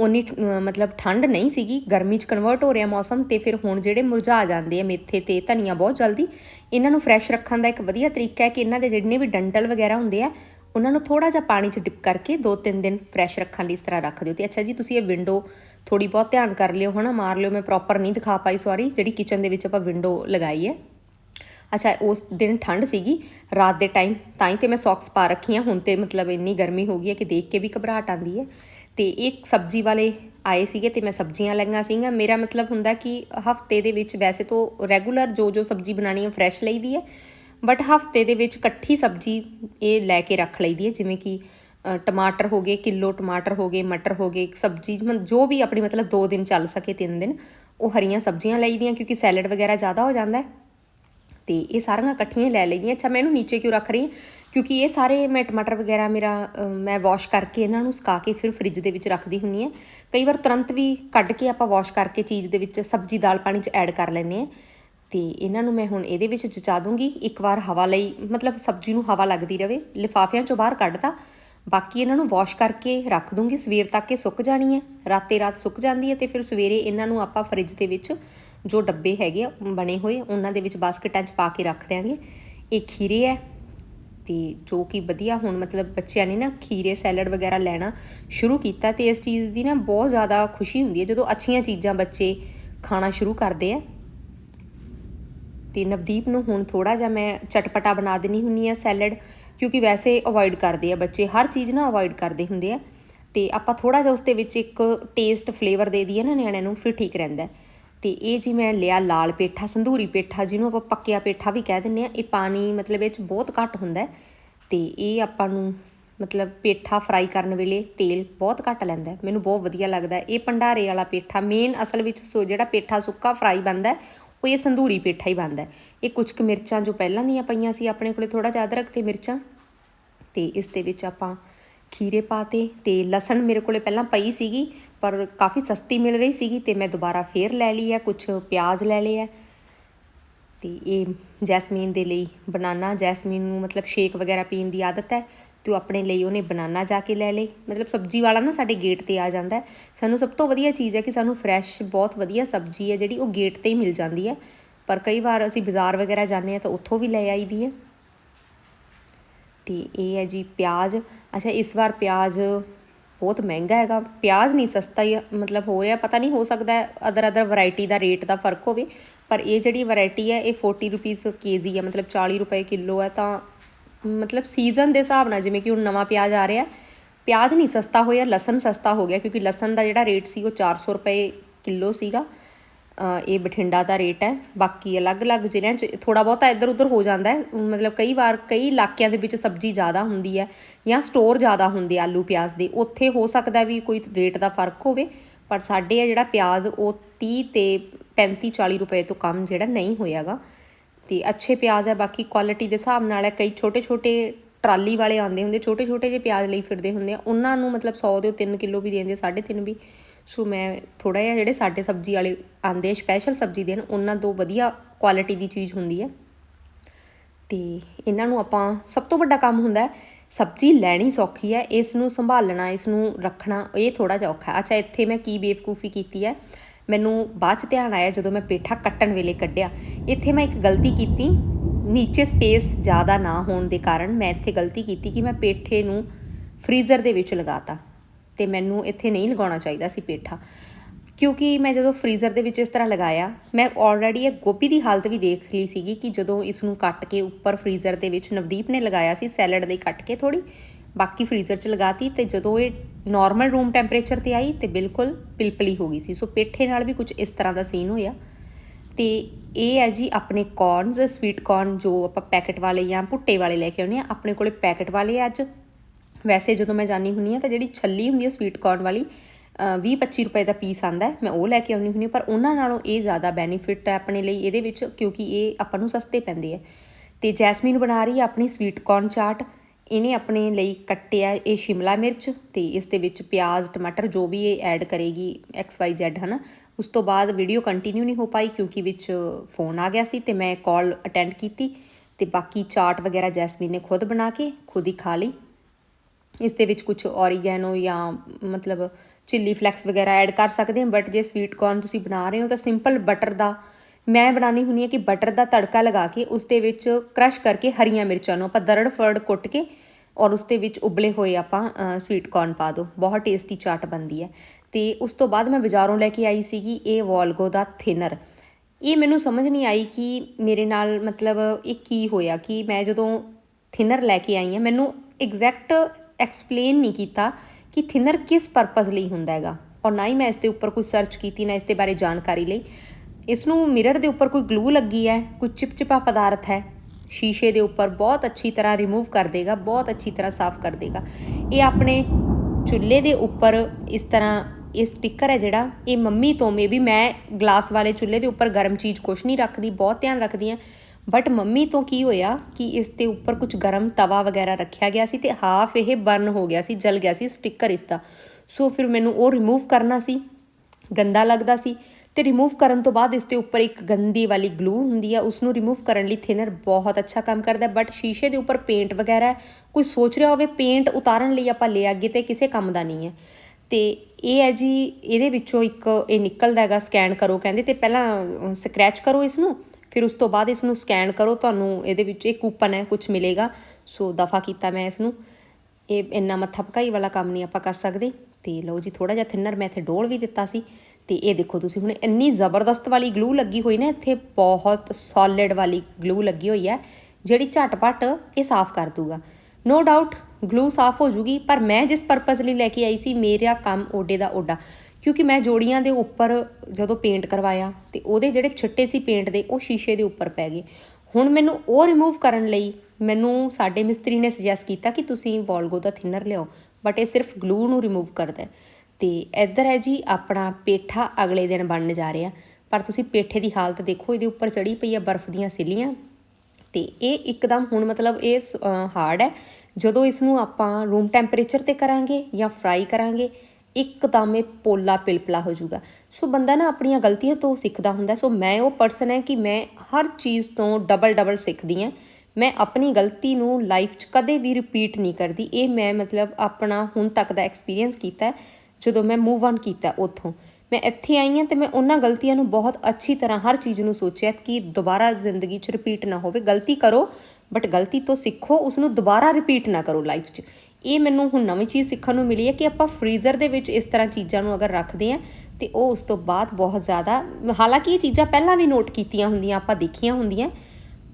ਉਨੀ ਮਤਲਬ ਠੰਡ ਨਹੀਂ ਸੀਗੀ, ਗਰਮੀ 'ਚ ਕਨਵਰਟ ਹੋ ਰਿਹਾ ਮੌਸਮ ਤੇ ਫਿਰ ਹੁਣ ਜਿਹੜੇ ਮੁਰਝਾ ਜਾਂਦੇ ਆ ਮੇਥੇ ਤੇ ਧਨੀਆ ਬਹੁਤ ਜਲਦੀ, ਇਹਨਾਂ ਨੂੰ ਫਰੈਸ਼ ਰੱਖਣ ਦਾ ਇੱਕ ਵਧੀਆ ਤਰੀਕਾ ਹੈ ਕਿ ਇਹਨਾਂ ਦੇ ਜਿੰਨੇ ਵੀ ਡੰਟਲ ਵਗੈਰਾ ਹੁੰਦੇ ਆ, ਉਹਨਾਂ ਨੂੰ ਥੋੜਾ ਜਿਹਾ ਪਾਣੀ 'ਚ ਡਿਪ ਕਰਕੇ 2-3 ਦਿਨ ਫਰੈਸ਼ ਰੱਖਣ ਲਈ ਇਸ ਤਰ੍ਹਾਂ ਰੱਖ ਦਿਓ। ਤੇ ਅੱਛਾ ਜੀ, ਤੁਸੀਂ ਇਹ ਵਿੰਡੋ ਥੋੜੀ ਬਹੁਤ ਧਿਆਨ ਕਰ ਲਿਓ, ਹਨਾ? ਮਾਰ ਲਿਓ, ਮੈਂ ਪ੍ਰੋਪਰ ਨਹੀਂ ਦਿਖਾ ਪਾਈ ਸੌਰੀ ਜਿਹੜੀ ਕਿਚਨ ਦੇ ਵਿੱਚ ਆਪਾਂ ਵਿੰਡੋ ਲਗਾਈ ਹੈ। ਅੱਛਾ, ਉਸ ਦਿਨ ਠੰਡ ਸੀਗੀ, ਰਾਤ ਦੇ ਟਾਈਮ ਤਾਂ ਹੀ ਤੇ ਮੈਂ ਸੌਕਸ ਪਾ ਰੱਖੀਆਂ, ਹੁਣ ਤੇ ਮਤਲਬ ਇੰਨੀ ਗਰਮੀ ਹੋ ਗਈ ਹੈ ਕਿ ਦੇਖ ਕੇ ਵੀ ਘਬਰਾਹਟ ਆਉਂਦੀ ਹੈ। ਤੇ ਇੱਕ ਸਬਜ਼ੀ ਵਾਲੇ ਆਏ ਸੀਗੇ ਤੇ ਮੈਂ ਸਬਜ਼ੀਆਂ ਲਈਆਂ ਸੀਗੀਆਂ। ਮੇਰਾ ਮਤਲਬ ਹੁੰਦਾ ਕਿ ਹਫ਼ਤੇ ਦੇ ਵਿੱਚ ਵੈਸੇ ਤੋਂ ਰੈਗੂਲਰ ਜੋ ਜੋ ਸਬਜ਼ੀ ਬਣਾਣੀ ਹੈ ਫਰੈਸ਼ ਲਈਦੀ ਹੈ ਬਟ ਹਫ਼ਤੇ ਦੇ ਵਿੱਚ ਇਕੱਠੀ ਸਬਜ਼ੀ ਇਹ ਲੈ ਕੇ ਰੱਖ ਲਈਦੀ ਹੈ, ਜਿਵੇਂ ਕਿ ਟਮਾਟਰ ਹੋ ਗਏ, ਕਿਲੋ ਟਮਾਟਰ ਹੋ ਗਏ, ਮਟਰ ਹੋ ਗਏ ਸਬਜ਼ੀ ਜੋ ਵੀ ਆਪਣੀ ਮਤਲਬ 2 ਦਿਨ ਚੱਲ ਸਕੇ 3 ਦਿਨ, ਉਹ ਹਰੀਆਂ ਸਬਜ਼ੀਆਂ ਲਈਦੀਆਂ ਕਿਉਂਕਿ ਸੈਲਡ ਵਗੈਰਾ ਜ਼ਿਆਦਾ ਹੋ ਜਾਂਦਾ ਹੈ। ਤੇ ਇਹ ਸਾਰੀਆਂ ਇਕੱਠੀਆਂ ਹੀ ਲੈ ਲਈਆਂ। ਅੱਛਾ, ਮੈਂ ਇਹਨੂੰ ਨੀਚੇ ਕਿਉਂ ਰੱਖ ਰਹੀ ਹਾਂ? ਕਿਉਂਕਿ ਇਹ ਸਾਰੇ ਮੈਂ ਟਮਾਟਰ ਵਗੈਰਾ ਮੇਰਾ ਮੈਂ ਵਾਸ਼ ਕਰਕੇ ਇਹਨਾਂ ਨੂੰ ਸੁਕਾ ਕੇ ਫਿਰ ਫ੍ਰਿਜ ਦੇ ਵਿੱਚ ਰੱਖਦੀ ਹੁੰਨੀ ਆ ਕਈ ਵਾਰ ਤੁਰੰਤ ਵੀ ਕੱਢ ਕੇ ਆਪਾਂ ਵਾਸ਼ ਕਰਕੇ ਚੀਜ਼ ਦੇ ਵਿੱਚ ਸਬਜ਼ੀ, ਦਾਲ, ਪਾਣੀ 'ਚ ਐਡ ਕਰ ਲੈਂਦੇ ਆ ਤੇ ਇਹਨਾਂ ਨੂੰ ਮੈਂ ਹੁਣ ਇਹਦੇ ਵਿੱਚ ਜਚਾ ਦੂੰਗੀ। ਇੱਕ ਵਾਰ ਹਵਾ ਲਈ, ਮਤਲਬ ਸਬਜ਼ੀ ਨੂੰ ਹਵਾ ਲੱਗਦੀ ਰਵੇ, ਲਿਫਾਫਿਆਂ 'ਚੋਂ ਬਾਹਰ ਕੱਢਤਾ। ਬਾਕੀ ਇਹਨਾਂ ਨੂੰ ਵਾਸ਼ ਕਰਕੇ ਰੱਖ ਦੂੰਗੀ। ਸਵੇਰ ਤੱਕ ਇਹ ਸੁੱਕ ਜਾਣੀ ਹੈ। ਰਾਤੇ ਰਾਤ ਸੁੱਕ ਜਾਂਦੀ ਹੈ ਤੇ ਫਿਰ ਸਵੇਰੇ ਇਹਨਾਂ ਨੂੰ ਆਪਾਂ ਫ੍ਰਿਜ ਦੇ ਵਿੱਚ ਜੋ ਡੱਬੇ ਹੈਗੇ ਆ, ਬਣੇ ਹੋਏ ਉਹਨਾਂ ਦੇ ਵਿੱਚ ਬਾਸਕਟਾਂ 'ਚ ਪਾ ਕੇ ਰੱਖ ਦਿਆਂਗੇ। ਇਹ ਖੀਰੇ ਹੈ। ਤੇ ਜੋ ਕਿ ਵਧੀਆ ਹੁਣ ਮਤਲਬ ਬੱਚਿਆਂ ਨੇ ਨਾ ਖੀਰੇ, ਸੈਲਡ ਵਗੈਰਾ ਲੈਣਾ ਸ਼ੁਰੂ ਕੀਤਾ ਤੇ ਇਸ ਚੀਜ਼ ਦੀ ਨਾ ਬਹੁਤ ਜ਼ਿਆਦਾ ਖੁਸ਼ੀ ਹੁੰਦੀ ਹੈ ਜਦੋਂ ਅੱਛੀਆਂ ਚੀਜ਼ਾਂ ਬੱਚੇ ਖਾਣਾ ਸ਼ੁਰੂ ਕਰਦੇ ਆ ਤੇ ਨਵਦੀਪ ਨੂੰ ਹੁਣ ਥੋੜਾ ਜਿਹਾ ਮੈਂ ਚਟਪਟਾ ਬਣਾ ਦੇਣੀ ਹੁੰਨੀ ਆ ਸੈਲਡ, ਕਿਉਂਕਿ ਵੈਸੇ ਅਵੋਇਡ ਕਰਦੇ ਆ ਬੱਚੇ, ਹਰ ਚੀਜ਼ ਨਾ ਅਵੋਇਡ ਕਰਦੇ ਹੁੰਦੇ ਆ ਤੇ ਆਪਾਂ ਥੋੜਾ ਜਿਹਾ ਉਸ ਦੇ ਵਿੱਚ ਇੱਕ ਟੇਸਟ ਫਲੇਵਰ ਦੇ ਦਈਏ ਨਾ ਨਿਆਣਿਆਂ ਨੂੰ, ਫਿਰ ਠੀਕ ਰਹਿੰਦਾ ਹੈ। ਤੇ ਇਹ ਜੀ ਮੈਂ ਲਿਆ ਲਾਲ ਪੇਠਾ, ਸੰਧੂਰੀ ਪੇਠਾ ਜਿਹਨੂੰ ਆਪਾਂ ਪੱਕਿਆ ਪੇਠਾ ਵੀ ਕਹਿ ਦਿੰਦੇ ਆ ਇਹ ਪਾਣੀ ਮਤਲਬ ਇਹ ਚ ਬਹੁਤ ਘੱਟ ਹੁੰਦਾ ਹੈ ਤੇ ਇਹ ਆਪਾਂ ਨੂੰ ਮਤਲਬ ਪੇਠਾ ਫਰਾਈ ਕਰਨ ਵੇਲੇ ਤੇਲ ਬਹੁਤ ਘੱਟ ਲੈਂਦਾ ਮੈਨੂੰ ਬਹੁਤ ਵਧੀਆ ਲੱਗਦਾ ਇਹ ਭੰਡਾਰੇ ਵਾਲਾ ਪੇਠਾ ਮੇਨ ਅਸਲ ਵਿੱਚ ਸੋ ਜਿਹੜਾ ਪੇਠਾ ਸੁੱਕਾ ਫਰਾਈ ਬਣਦਾ ਉਹ ਇਹ ਸੰਧੂਰੀ ਪੇਠਾ ਹੀ ਬਣਦਾ ਇਹ ਕੁਝ ਕੁ ਮਿਰਚਾਂ ਜੋ ਪਹਿਲਾਂ ਦੀਆਂ ਪਈਆਂ ਸੀ, ਆਪਣੇ ਕੋਲੇ ਥੋੜਾ ਜਿਹਾ ਅਦਰਕ ਤੇ ਮਿਰਚਾਂ ਤੇ ਇਸ ਦੇ ਵਿੱਚ ਆਪਾਂ ਖੀਰੇ ਪਾਤੇ ਤੇ ਲਸਣ ਮੇਰੇ ਕੋਲੇ ਪਹਿਲਾਂ ਪਈ ਸੀਗੀ, ਪਰ ਕਾਫੀ ਸਸਤੀ ਮਿਲ ਰਹੀ ਸੀਗੀ ਤੇ ਮੈਂ ਦੁਬਾਰਾ ਫੇਰ ਲੈ ਲਈ ਹੈ ਕੁਝ ਪਿਆਜ਼ ਲੈ ਲਏ ਹੈ। ਤੇ ਇਹ ਜੈਸਮੀਨ ਦੇ ਲਈ ਬਨਾਨਾ, ਜੈਸਮੀਨ ਨੂੰ ਮਤਲਬ ਸ਼ੇਕ ਵਗੈਰਾ ਪੀਣ ਦੀ ਆਦਤ ਹੈ, ਤੇ ਉਹ ਆਪਣੇ ਲਈ ਉਹਨੇ ਬਨਾਨਾ ਜਾ ਕੇ ਲੈ ਲਈ ਮਤਲਬ ਸਬਜ਼ੀ ਵਾਲਾ ਨਾ ਸਾਡੇ ਗੇਟ ਤੇ ਆ ਜਾਂਦਾ ਸਾਨੂੰ ਸਭ ਤੋਂ ਵਧੀਆ ਚੀਜ਼ ਹੈ ਕਿ ਸਾਨੂੰ ਫਰੈਸ਼, ਬਹੁਤ ਵਧੀਆ ਸਬਜ਼ੀ ਹੈ ਜਿਹੜੀ ਉਹ ਗੇਟ ਤੇ ਹੀ ਮਿਲ ਜਾਂਦੀ ਹੈ। ਪਰ ਕਈ ਵਾਰ ਅਸੀਂ ਬਾਜ਼ਾਰ ਵਗੈਰਾ ਜਾਂਦੇ ਆ ਤਾਂ ਉੱਥੋਂ ਵੀ ਲੈ ਆਈਦੀ ਹੈ। ਤੇ ਇਹ ਹੈ ਜੀ ਪਿਆਜ਼। ਅੱਛਾ, ਇਸ ਵਾਰ ਪਿਆਜ਼ ਬਹੁਤ ਮਹਿੰਗਾ ਹੈਗਾ। ਪਿਆਜ਼ ਨਹੀਂ ਸਸਤਾ ਹੀ ਮਤਲਬ ਹੋ ਰਿਹਾ, ਪਤਾ ਨਹੀਂ ਹੋ ਸਕਦਾ ਅਦਰ ਅਦਰ ਵੈਰਾਈਟੀ ਦਾ ਰੇਟ ਦਾ ਫ਼ਰਕ ਹੋਵੇ। ਪਰ ਇਹ ਜਿਹੜੀ ਵੈਰਾਈਟੀ ਹੈ, ਇਹ 40 ਰੁਪੀਸ ਕੇਜੀ ਹੈ, ਮਤਲਬ 40 ਰੁਪਏ ਕਿਲੋ ਹੈ। ਤਾਂ ਮਤਲਬ ਸੀਜ਼ਨ ਦੇ ਹਿਸਾਬ ਨਾਲ, ਜਿਵੇਂ ਕਿ ਹੁਣ ਨਵਾਂ ਪਿਆਜ਼ ਆ ਰਿਹਾ, ਪਿਆਜ਼ ਨਹੀਂ ਸਸਤਾ ਹੋਇਆ, ਲਸਣ ਸਸਤਾ ਹੋ ਗਿਆ, ਕਿਉਂਕਿ ਲਸਣ ਦਾ ਜਿਹੜਾ ਰੇਟ ਸੀ, ਉਹ 400 ਰੁਪਏ ਕਿਲੋ ਸੀਗਾ। ਇਹ ਬਠਿੰਡਾ ਦਾ ਰੇਟ ਹੈ। ਬਾਕੀ ਅਲੱਗ-ਅਲੱਗ ਜ਼ਿਲ੍ਹਿਆਂ 'ਚ ਥੋੜਾ ਬਹੁਤਾ ਇੱਧਰ ਉੱਧਰ ਹੋ ਜਾਂਦਾ ਹੈ। ਮਤਲਬ ਕਈ ਵਾਰ ਕਈ ਇਲਾਕਿਆਂ ਦੇ ਵਿੱਚ ਸਬਜ਼ੀ ਜ਼ਿਆਦਾ ਹੁੰਦੀ ਹੈ ਜਾਂ ਸਟੋਰ ਜ਼ਿਆਦਾ ਹੁੰਦੇ ਆਲੂ ਪਿਆਜ਼ ਦੇ। ਉੱਥੇ ਹੋ ਸਕਦਾ ਵੀ ਕੋਈ ਰੇਟ ਦਾ ਫ਼ਰਕ ਹੋਵੇ, ਪਰ ਸਾਡੇ ਆ ਜਿਹੜਾ ਪਿਆਜ਼ ਉਹ 30 ਤੇ 35 40 ਰੁਪਏ ਤੋਂ ਕਮ ਜਿਹੜਾ ਨਹੀਂ ਹੋਇਆਗਾ। ਤੇ ਅੱਛੇ ਪਿਆਜ਼ ਹੈ, ਬਾਕੀ ਕੁਆਲਿਟੀ ਦੇ ਹਿਸਾਬ ਨਾਲ ਹੈ। ਕਈ ਛੋਟੇ ਛੋਟੇ ਟਰਾਲੀ ਵਾਲੇ ਆਉਂਦੇ ਹੁੰਦੇ ਛੋਟੇ ਛੋਟੇ ਜਿਹੇ ਪਿਆਜ਼ ਲਈ ਫਿਰਦੇ ਹੁੰਦੇ ਆ। ਉਹਨਾਂ ਨੂੰ ਮਤਲਬ 100 ਦੇ 3 ਕਿਲੋ ਵੀ ਦੇ ਦਿੰਦੇ 3.5 ਵੀ। ਸੋ ਮੈਂ ਥੋੜਾ ਜਿਹਾ ਜਿਹੜੇ ਸਾਡੇ ਸਬਜ਼ੀ ਵਾਲੇ ਆਉਂਦੇ ਸਪੈਸ਼ਲ ਸਬਜ਼ੀ ਦੇਣ ਉਹਨਾਂ ਤੋਂ ਵਧੀਆ ਕੁਆਲਿਟੀ ਦੀ ਚੀਜ਼ ਹੁੰਦੀ ਹੈ। ਤੇ ਇਹਨਾਂ ਨੂੰ ਆਪਾਂ ਸਭ ਤੋਂ ਵੱਡਾ ਕੰਮ ਹੁੰਦਾ ਹੈ, ਸਬਜ਼ੀ ਲੈਣੀ ਸੌਖੀ ਹੈ ਇਸ ਨੂੰ ਸੰਭਾਲਣਾ ਇਸ ਨੂੰ ਰੱਖਣਾ, ਇਹ ਥੋੜਾ ਜਿਹਾ ਔਖਾ ਹੈ। ਅੱਛਾ, ਇੱਥੇ ਮੈਂ ਕੀ ਬੇਵਕੂਫੀ ਕੀਤੀ ਹੈ? ਮੈਨੂੰ ਬਾਅਦ ਚ ਧਿਆਨ ਆਇਆ ਜਦੋਂ ਮੈਂ ਪੇਠਾ ਕੱਟਣ ਵੇਲੇ ਕੱਢਿਆ। ਇੱਥੇ ਮੈਂ ਇੱਕ ਗਲਤੀ ਕੀਤੀ, ਨੀਚੇ ਸਪੇਸ ਜ਼ਿਆਦਾ ਨਾ ਹੋਣ ਦੇ ਕਾਰਨ ਮੈਂ ਇੱਥੇ ਗਲਤੀ ਕੀਤੀ ਕਿ ਮੈਂ ਪੇਠੇ ਨੂੰ ਫ੍ਰੀਜ਼ਰ ਦੇ ਵਿੱਚ ਲਗਾਤਾ। ਤੇ ਮੈਨੂੰ ਇੱਥੇ ਨਹੀਂ ਲਗਾਉਣਾ ਚਾਹੀਦਾ ਸੀ ਪੇਠਾ। ਕਿਉਂਕਿ ਮੈਂ ਜਦੋਂ ਫ੍ਰੀਜ਼ਰ ਦੇ ਵਿੱਚ ਇਸ ਤਰ੍ਹਾਂ ਲਗਾਇਆ, ਮੈਂ ਆਲਰੇਡੀ ਇਹ ਗੋਭੀ ਦੀ ਹਾਲਤ ਵੀ ਦੇਖ ਲਈ ਸੀਗੀ ਕਿ ਜਦੋਂ ਇਸ ਨੂੰ ਕੱਟ ਕੇ ਉੱਪਰ ਫ੍ਰੀਜ਼ਰ ਦੇ ਵਿੱਚ ਨਵਦੀਪ ਨੇ ਲਗਾਇਆ ਸੀ ਸੈਲਡ ਦੇ ਕੱਟ ਕੇ ਥੋੜੀ ਬਾਕੀ ਫ੍ਰੀਜ਼ਰ 'ਚ ਲਗਾਤੀ ਤੇ ਜਦੋਂ ਇਹ ਨਾਰਮਲ ਰੂਮ ਟੈਂਪਰੇਚਰ ਤੇ ਆਈ ਤੇ ਬਿਲਕੁਲ ਪਿਲਪਲੀ ਹੋ ਗਈ ਸੀ। ਸੋ ਪੇਠੇ ਨਾਲ ਵੀ ਕੁਝ ਇਸ ਤਰ੍ਹਾਂ ਦਾ ਸੀਨ ਹੋਇਆ। ਤੇ ਇਹ ਹੈ ਜੀ ਆਪਣੇ ਕੌਰਨਸ ਸਵੀਟ ਕੌਰਨ ਜੋ ਆਪਾਂ ਪੈਕਟ ਵਾਲੇ ਜਾਂ ਭੁੱਟੇ ਵਾਲੇ ਲੈ ਕੇ ਆਉਂਦੇ ਆ ਆਪਣੇ ਕੋਲੇ ਪੈਕਟ ਵਾਲੇ ਆ ਅੱਜ। ਵੈਸੇ ਜਦੋਂ ਮੈਂ ਜਾਣੀ ਹੁੰਨੀ ਆ ਤਾਂ ਜਿਹੜੀ ਛੱਲੀ ਹੁੰਦੀ ਹੈ ਸਵੀਟ ਕੌਰਨ ਵਾਲੀ 20 25 ਰੁਪਏ ਦਾ ਪੀਸ ਆਂਦਾ ਮੈਂ ਉਹ ਲੈ ਕੇ ਆਉਣੀ ਹੁੰਨੀ ਹਾਂ, ਪਰ ਉਹਨਾਂ ਨਾਲੋਂ ਇਹ ਜ਼ਿਆਦਾ ਬੈਨੀਫਿਟ ਹੈ ਆਪਣੇ ਲਈ ਇਹਦੇ ਵਿੱਚ ਕਿਉਂਕਿ ਇਹ ਆਪਾਂ ਨੂੰ ਸਸਤੇ ਪੈਂਦੇ ਆ ਤੇ ਜੈਸਮੀਨ ਬਣਾ ਰਹੀ ਹੈ ਆਪਣੀ ਸਵੀਟ ਕੌਰਨ ਚਾਟ ਇਹਨੇ ਆਪਣੇ ਲਈ ਕੱਟਿਆ ਇਹ ਸ਼ਿਮਲਾ ਮਿਰਚ ਤੇ ਇਸ ਦੇ ਵਿੱਚ ਪਿਆਜ਼ ਟਮਾਟਰ ਜੋ ਵੀ ਇਹ ਐਡ ਕਰੇਗੀ ਐਕਸ ਵਾਈ ਜ਼ੈਡ ਹਨਾ ਉਸ ਤੋਂ ਬਾਅਦ ਵੀਡੀਓ ਕੰਟੀਨਿਊ ਨਹੀਂ ਹੋ ਪਾਈ ਕਿਉਂਕਿ ਵਿੱਚ ਫੋਨ ਆ ਗਿਆ ਸੀ ਤੇ ਮੈਂ ਕਾਲ ਅਟੈਂਡ ਕੀਤੀ ਤੇ ਬਾਕੀ ਚਾਟ ਵਗੈਰਾ ਜੈਸਮੀਨ ਨੇ ਖੁਦ ਬਣਾ ਕੇ ਖੁਦ ਹੀ ਖਾ ਲਈ। ਇਸ ਦੇ ਵਿੱਚ ਕੁਝ ਔਰੀਗੈਨੋ ਜਾਂ, ਮਤਲਬ ਚਿੱਲੀ ਫਲੈਕਸ ਵਗੈਰਾ ਐਡ ਕਰ ਸਕਦੇ ਹਾਂ ਬਟ ਜੇ ਸਵੀਟ ਕਾਰਨ ਤੁਸੀਂ ਬਣਾ ਰਹੇ ਹੋ ਤਾਂ ਸਿੰਪਲ ਬਟਰ ਦਾ, ਮੈਂ ਬਣਾਉਣੀ ਹੁੰਦੀ ਹੈ ਕਿ ਬਟਰ ਦਾ ਤੜਕਾ ਲਗਾ ਕੇ ਉਸ ਦੇ ਵਿੱਚ ਕ੍ਰਸ਼ ਕਰਕੇ ਹਰੀਆਂ ਮਿਰਚਾਂ ਨੂੰ ਆਪਾਂ ਦਰੜ ਫਰੜ ਕੁੱਟ ਕੇ ਔਰ ਉਸ ਦੇ ਵਿੱਚ ਉਬਲੇ ਹੋਏ ਆਪਾਂ ਸਵੀਟ ਕਾਰਨ ਪਾ ਦਿਓ। ਬਹੁਤ ਟੇਸਟੀ ਚਾਟ ਬਣਦੀ ਹੈ। ਤੇ ਉਸ ਤੋਂ ਬਾਅਦ ਮੈਂ ਬਾਜ਼ਾਰੋਂ ਲੈ ਕੇ ਆਈ ਸੀਗੀ ਇਹ ਵੋਲਗੋ ਦਾ ਥਿਨਰ ਇਹ ਮੈਨੂੰ ਸਮਝ ਨਹੀਂ ਆਈ ਕਿ ਮੇਰੇ ਨਾਲ ਮਤਲਬ ਇਹ ਕੀ ਹੋਇਆ ਕਿ ਮੈਂ ਜਦੋਂ ਥਿਨਰ ਲੈ ਕੇ ਆਈ ਹਾਂ, ਮੈਨੂੰ ਐਗਜ਼ੈਕਟ ਐਕਸਪਲੇਨ ਨਹੀਂ ਕੀਤਾ ਕਿ ਥਿਨਰ ਕਿਸ ਪਰਪਸ ਲਈ ਹੁੰਦਾ ਹੈਗਾ। ਔਰ ਨਾ ਹੀ ਮੈਂ ਇਸ ਦੇ ਉੱਪਰ ਕੋਈ ਸਰਚ ਕੀਤੀ, ਨਾ ਇਸ ਦੇ ਬਾਰੇ ਜਾਣਕਾਰੀ ਲਈ। ਇਸ ਨੂੰ ਮਿਰਰ ਦੇ ਉੱਪਰ ਕੋਈ ਗਲੂ ਲੱਗੀ ਹੈ, ਕੋਈ ਚਿਪਚਿਪਾ ਪਦਾਰਥ ਹੈ, ਸ਼ੀਸ਼ੇ ਦੇ ਉੱਪਰ ਬਹੁਤ ਅੱਛੀ ਤਰ੍ਹਾਂ ਰਿਮੂਵ ਕਰ ਦੇਗਾ, ਬਹੁਤ ਅੱਛੀ ਤਰ੍ਹਾਂ ਸਾਫ਼ ਕਰ ਦੇਗਾ। ਇਹ ਆਪਣੇ ਚੁੱਲ੍ਹੇ ਦੇ ਉੱਪਰ ਇਸ ਤਰ੍ਹਾਂ, ਇਹ ਸਟicker ਹੈ ਜਿਹੜਾ, ਇਹ ਮੰਮੀ ਤੋਂ ਮੇਬੀ ਮੈਂ ਗਲਾਸ ਵਾਲੇ ਚੁੱਲ੍ਹੇ ਦੇ ਉੱਪਰ ਗਰਮ ਚੀਜ਼ ਕੁਛ ਨਹੀਂ ਰੱਖਦੀ, ਬਹੁਤ ਧਿਆਨ ਰੱਖਦੀ ਹਾਂ। ਬਟ ਮੰਮੀ ਤੋਂ ਕੀ ਹੋਇਆ ਕਿ ਇਸ ਦੇ ਉੱਪਰ ਕੁਝ ਗਰਮ ਤਵਾ ਵਗੈਰਾ ਰੱਖਿਆ ਗਿਆ ਸੀ ਤੇ ਹਾਫ ਇਹ ਬਰਨ ਹੋ ਗਿਆ ਸੀ, ਜਲ ਗਿਆ ਸੀ ਸਟicker ਇਸ ਦਾ। ਸੋ ਫਿਰ ਮੈਨੂੰ ਉਹ ਰਿਮੂਵ ਕਰਨਾ ਸੀ, ਗੰਦਾ ਲੱਗਦਾ ਸੀ ਤੇ ਰਿਮੂਵ ਕਰਨ ਤੋਂ ਬਾਅਦ ਇਸ ਦੇ ਉੱਪਰ ਇੱਕ ਗੰਦੀ ਵਾਲੀ ਗਲੂ ਹੁੰਦੀ ਹੈ ਉਸ ਨੂੰ ਰਿਮੂਵ ਕਰਨ ਲਈ ਥਿਨਰ ਬਹੁਤ ਅੱਛਾ ਕੰਮ ਕਰਦਾ ਬਟ ਸ਼ੀਸ਼ੇ ਦੇ ਉੱਪਰ ਪੇਂਟ ਵਗੈਰਾ ਕੋਈ ਸੋਚ ਰਿਹਾ ਹੋਵੇ ਪੇਂਟ ਉਤਾਰਨ ਲਈ ਆਪਾਂ ਲੈ ਅੱਗੇ ਤੇ ਕਿਸੇ ਕੰਮ ਦਾ ਨਹੀਂ ਹੈ। ਤੇ ਇਹ ਹੈ ਜੀ, ਇਹਦੇ ਵਿੱਚੋਂ ਇੱਕ ਇਹ ਨਿਕਲਦਾ ਹੈਗਾ ਸਕੈਨ ਕਰੋ ਕਹਿੰਦੇ ਤੇ ਪਹਿਲਾਂ ਸਕ੍ਰੈਚ ਕਰੋ ਇਸ ਨੂੰ ਫਿਰ ਉਸ ਤੋਂ ਬਾਅਦ ਇਸ ਨੂੰ ਸਕੈਨ ਕਰੋ, ਤੁਹਾਨੂੰ ਇਹਦੇ ਵਿੱਚ ਇਹ ਕੂਪਨ ਹੈ ਕੁਝ ਮਿਲੇਗਾ। ਸੋ ਦਫਾ ਕੀਤਾ ਮੈਂ ਇਸ ਨੂੰ ਇਹ ਇੰਨਾ ਮੱਥਾ ਪਕਾਈ ਵਾਲਾ ਕੰਮ ਨਹੀਂ ਆਪਾਂ ਕਰ ਸਕਦੇ। ਤੇ ਲਓ ਜੀ ਥੋੜਾ ਜਿਹਾ ਥਿਨਰ, ਮੈਂ ਇੱਥੇ ਡੋਲ ਵੀ ਦਿੱਤਾ ਸੀ। ਤੇ ਇਹ ਦੇਖੋ ਤੁਸੀਂ, ਹੁਣ ਇੰਨੀ ਜ਼ਬਰਦਸਤ ਵਾਲੀ ਗਲੂ ਲੱਗੀ ਹੋਈ ਨਾ, ਇੱਥੇ ਬਹੁਤ ਸੋਲਿਡ ਵਾਲੀ ਗਲੂ ਲੱਗੀ ਹੋਈ ਹੈ, ਜਿਹੜੀ ਝਟਪਟ ਇਹ ਸਾਫ਼ ਕਰ ਦੂਗਾ। ਨੋ ਡਾਊਟ ਗਲੂ ਸਾਫ਼ ਹੋ ਜੂਗੀ, ਪਰ ਮੈਂ ਜਿਸ ਪਰਪਸ ਲਈ ਲੈ ਕੇ ਆਈ ਸੀ, ਮੇਰਾ ਕੰਮ ਓਡੇ ਦਾ ਓਡਾ। ਕਿਉਂਕਿ ਮੈਂ ਜੋੜੀਆਂ ਦੇ ਉੱਪਰ ਜਦੋਂ ਪੇਂਟ ਕਰਵਾਇਆ ਤੇ ਉਹਦੇ ਜਿਹੜੇ ਛਿੱਟੇ ਸੀ ਪੇਂਟ ਦੇ, ਉਹ ਸ਼ੀਸ਼ੇ ਦੇ ਉੱਪਰ ਪੈ ਗਏ। ਹੁਣ ਮੈਨੂੰ ਉਹ ਰਿਮੂਵ ਕਰਨ ਲਈ ਮੈਨੂੰ ਸਾਡੇ ਮਿਸਤਰੀ ਨੇ ਸੁਜੈਸਟ ਕੀਤਾ ਕਿ ਤੁਸੀਂ ਵੋਲਗੋ ਦਾ ਥਿਨਰ ਲਿਆਓ ਬਟ ਇਹ ਸਿਰਫ ਗਲੂ ਨੂੰ ਰਿਮੂਵ ਕਰਦਾ ਹੈ। ਤੇ ਇੱਧਰ ਹੈ ਜੀ, ਆਪਣਾ ਪੇਠਾ ਅਗਲੇ ਦਿਨ ਬਣਨ ਜਾ ਰਿਹਾ। ਪਰ ਤੁਸੀਂ ਪੇਠੇ ਦੀ ਹਾਲਤ ਦੇਖੋ, ਇਹਦੇ ਉੱਪਰ ਚੜੀ ਪਈ ਆ ਬਰਫ਼ ਦੀਆਂ ਸਿੱਲੀਆਂ। ਤੇ ਇਹ ਇੱਕਦਮ ਹੁਣ ਮਤਲਬ ਇਹ ਹਾਰਡ ਹੈ। ਜਦੋਂ ਇਸ ਨੂੰ ਆਪਾਂ ਰੂਮ ਟੈਂਪਰੇਚਰ ਤੇ ਕਰਾਂਗੇ ਜਾਂ ਫਰਾਈ ਕਰਾਂਗੇ ਇੱਕਦਮ ਇਹ ਪੋਲਾ ਪਿਲਪਲਾ ਹੋ ਜਾਊਗਾ। ਸੋ ਬੰਦਾ ਨਾ ਆਪਣੀਆਂ ਗਲਤੀਆਂ ਤੋਂ ਸਿੱਖਦਾ ਹੁੰਦਾ। ਸੋ ਮੈਂ ਉਹ ਪਰਸਨ ਹੈ ਕਿ ਮੈਂ ਹਰ ਚੀਜ਼ ਤੋਂ ਡਬਲ ਡਬਲ ਸਿੱਖਦੀ ਹਾਂ। ਮੈਂ ਆਪਣੀ ਗਲਤੀ ਨੂੰ ਲਾਈਫ 'ਚ ਕਦੇ ਵੀ ਰਿਪੀਟ ਨਹੀਂ ਕਰਦੀ। ਇਹ ਮੈਂ ਮਤਲਬ ਆਪਣਾ ਹੁਣ ਤੱਕ ਦਾ ਐਕਸਪੀਰੀਅੰਸ ਕੀਤਾ ਜਦੋਂ ਮੈਂ ਮੂਵ ਔਨ ਕੀਤਾ ਉੱਥੋਂ। ਮੈਂ ਇੱਥੇ ਆਈ ਹਾਂ ਤੇ ਮੈਂ ਉਹਨਾਂ ਗਲਤੀਆਂ ਨੂੰ ਬਹੁਤ ਅੱਛੀ ਤਰ੍ਹਾਂ ਹਰ ਚੀਜ਼ ਨੂੰ ਸੋਚਿਆ ਕਿ ਦੁਬਾਰਾ ਜ਼ਿੰਦਗੀ 'ਚ ਰਿਪੀਟ ਨਾ ਹੋਵੇ। ਗਲਤੀ ਕਰੋ ਬਟ ਗਲਤੀ ਤੋਂ ਸਿੱਖੋ ਉਸ ਨੂੰ ਦੁਬਾਰਾ ਰਿਪੀਟ ਨਾ ਕਰੋ ਲਾਈਫ 'ਚ। ਇਹ ਮੈਨੂੰ ਹੁਣ ਨਵੀਂ ਚੀਜ਼ ਸਿੱਖਣ ਨੂੰ ਮਿਲੀ ਹੈ ਕਿ ਆਪਾਂ ਫਰੀਜ਼ਰ ਦੇ ਵਿੱਚ ਇਸ ਤਰ੍ਹਾਂ ਚੀਜ਼ਾਂ ਨੂੰ ਅਗਰ ਰੱਖਦੇ ਆਂ ਤੇ ਉਹ ਉਸ ਤੋਂ ਬਾਅਦ ਬਹੁਤ ਜ਼ਿਆਦਾ, ਹਾਲਾਂਕਿ ਇਹ ਚੀਜ਼ਾਂ ਪਹਿਲਾਂ ਵੀ ਨੋਟ ਕੀਤੀਆਂ ਹੁੰਦੀਆਂ, ਆਪਾਂ ਦੇਖੀਆਂ ਹੁੰਦੀਆਂ,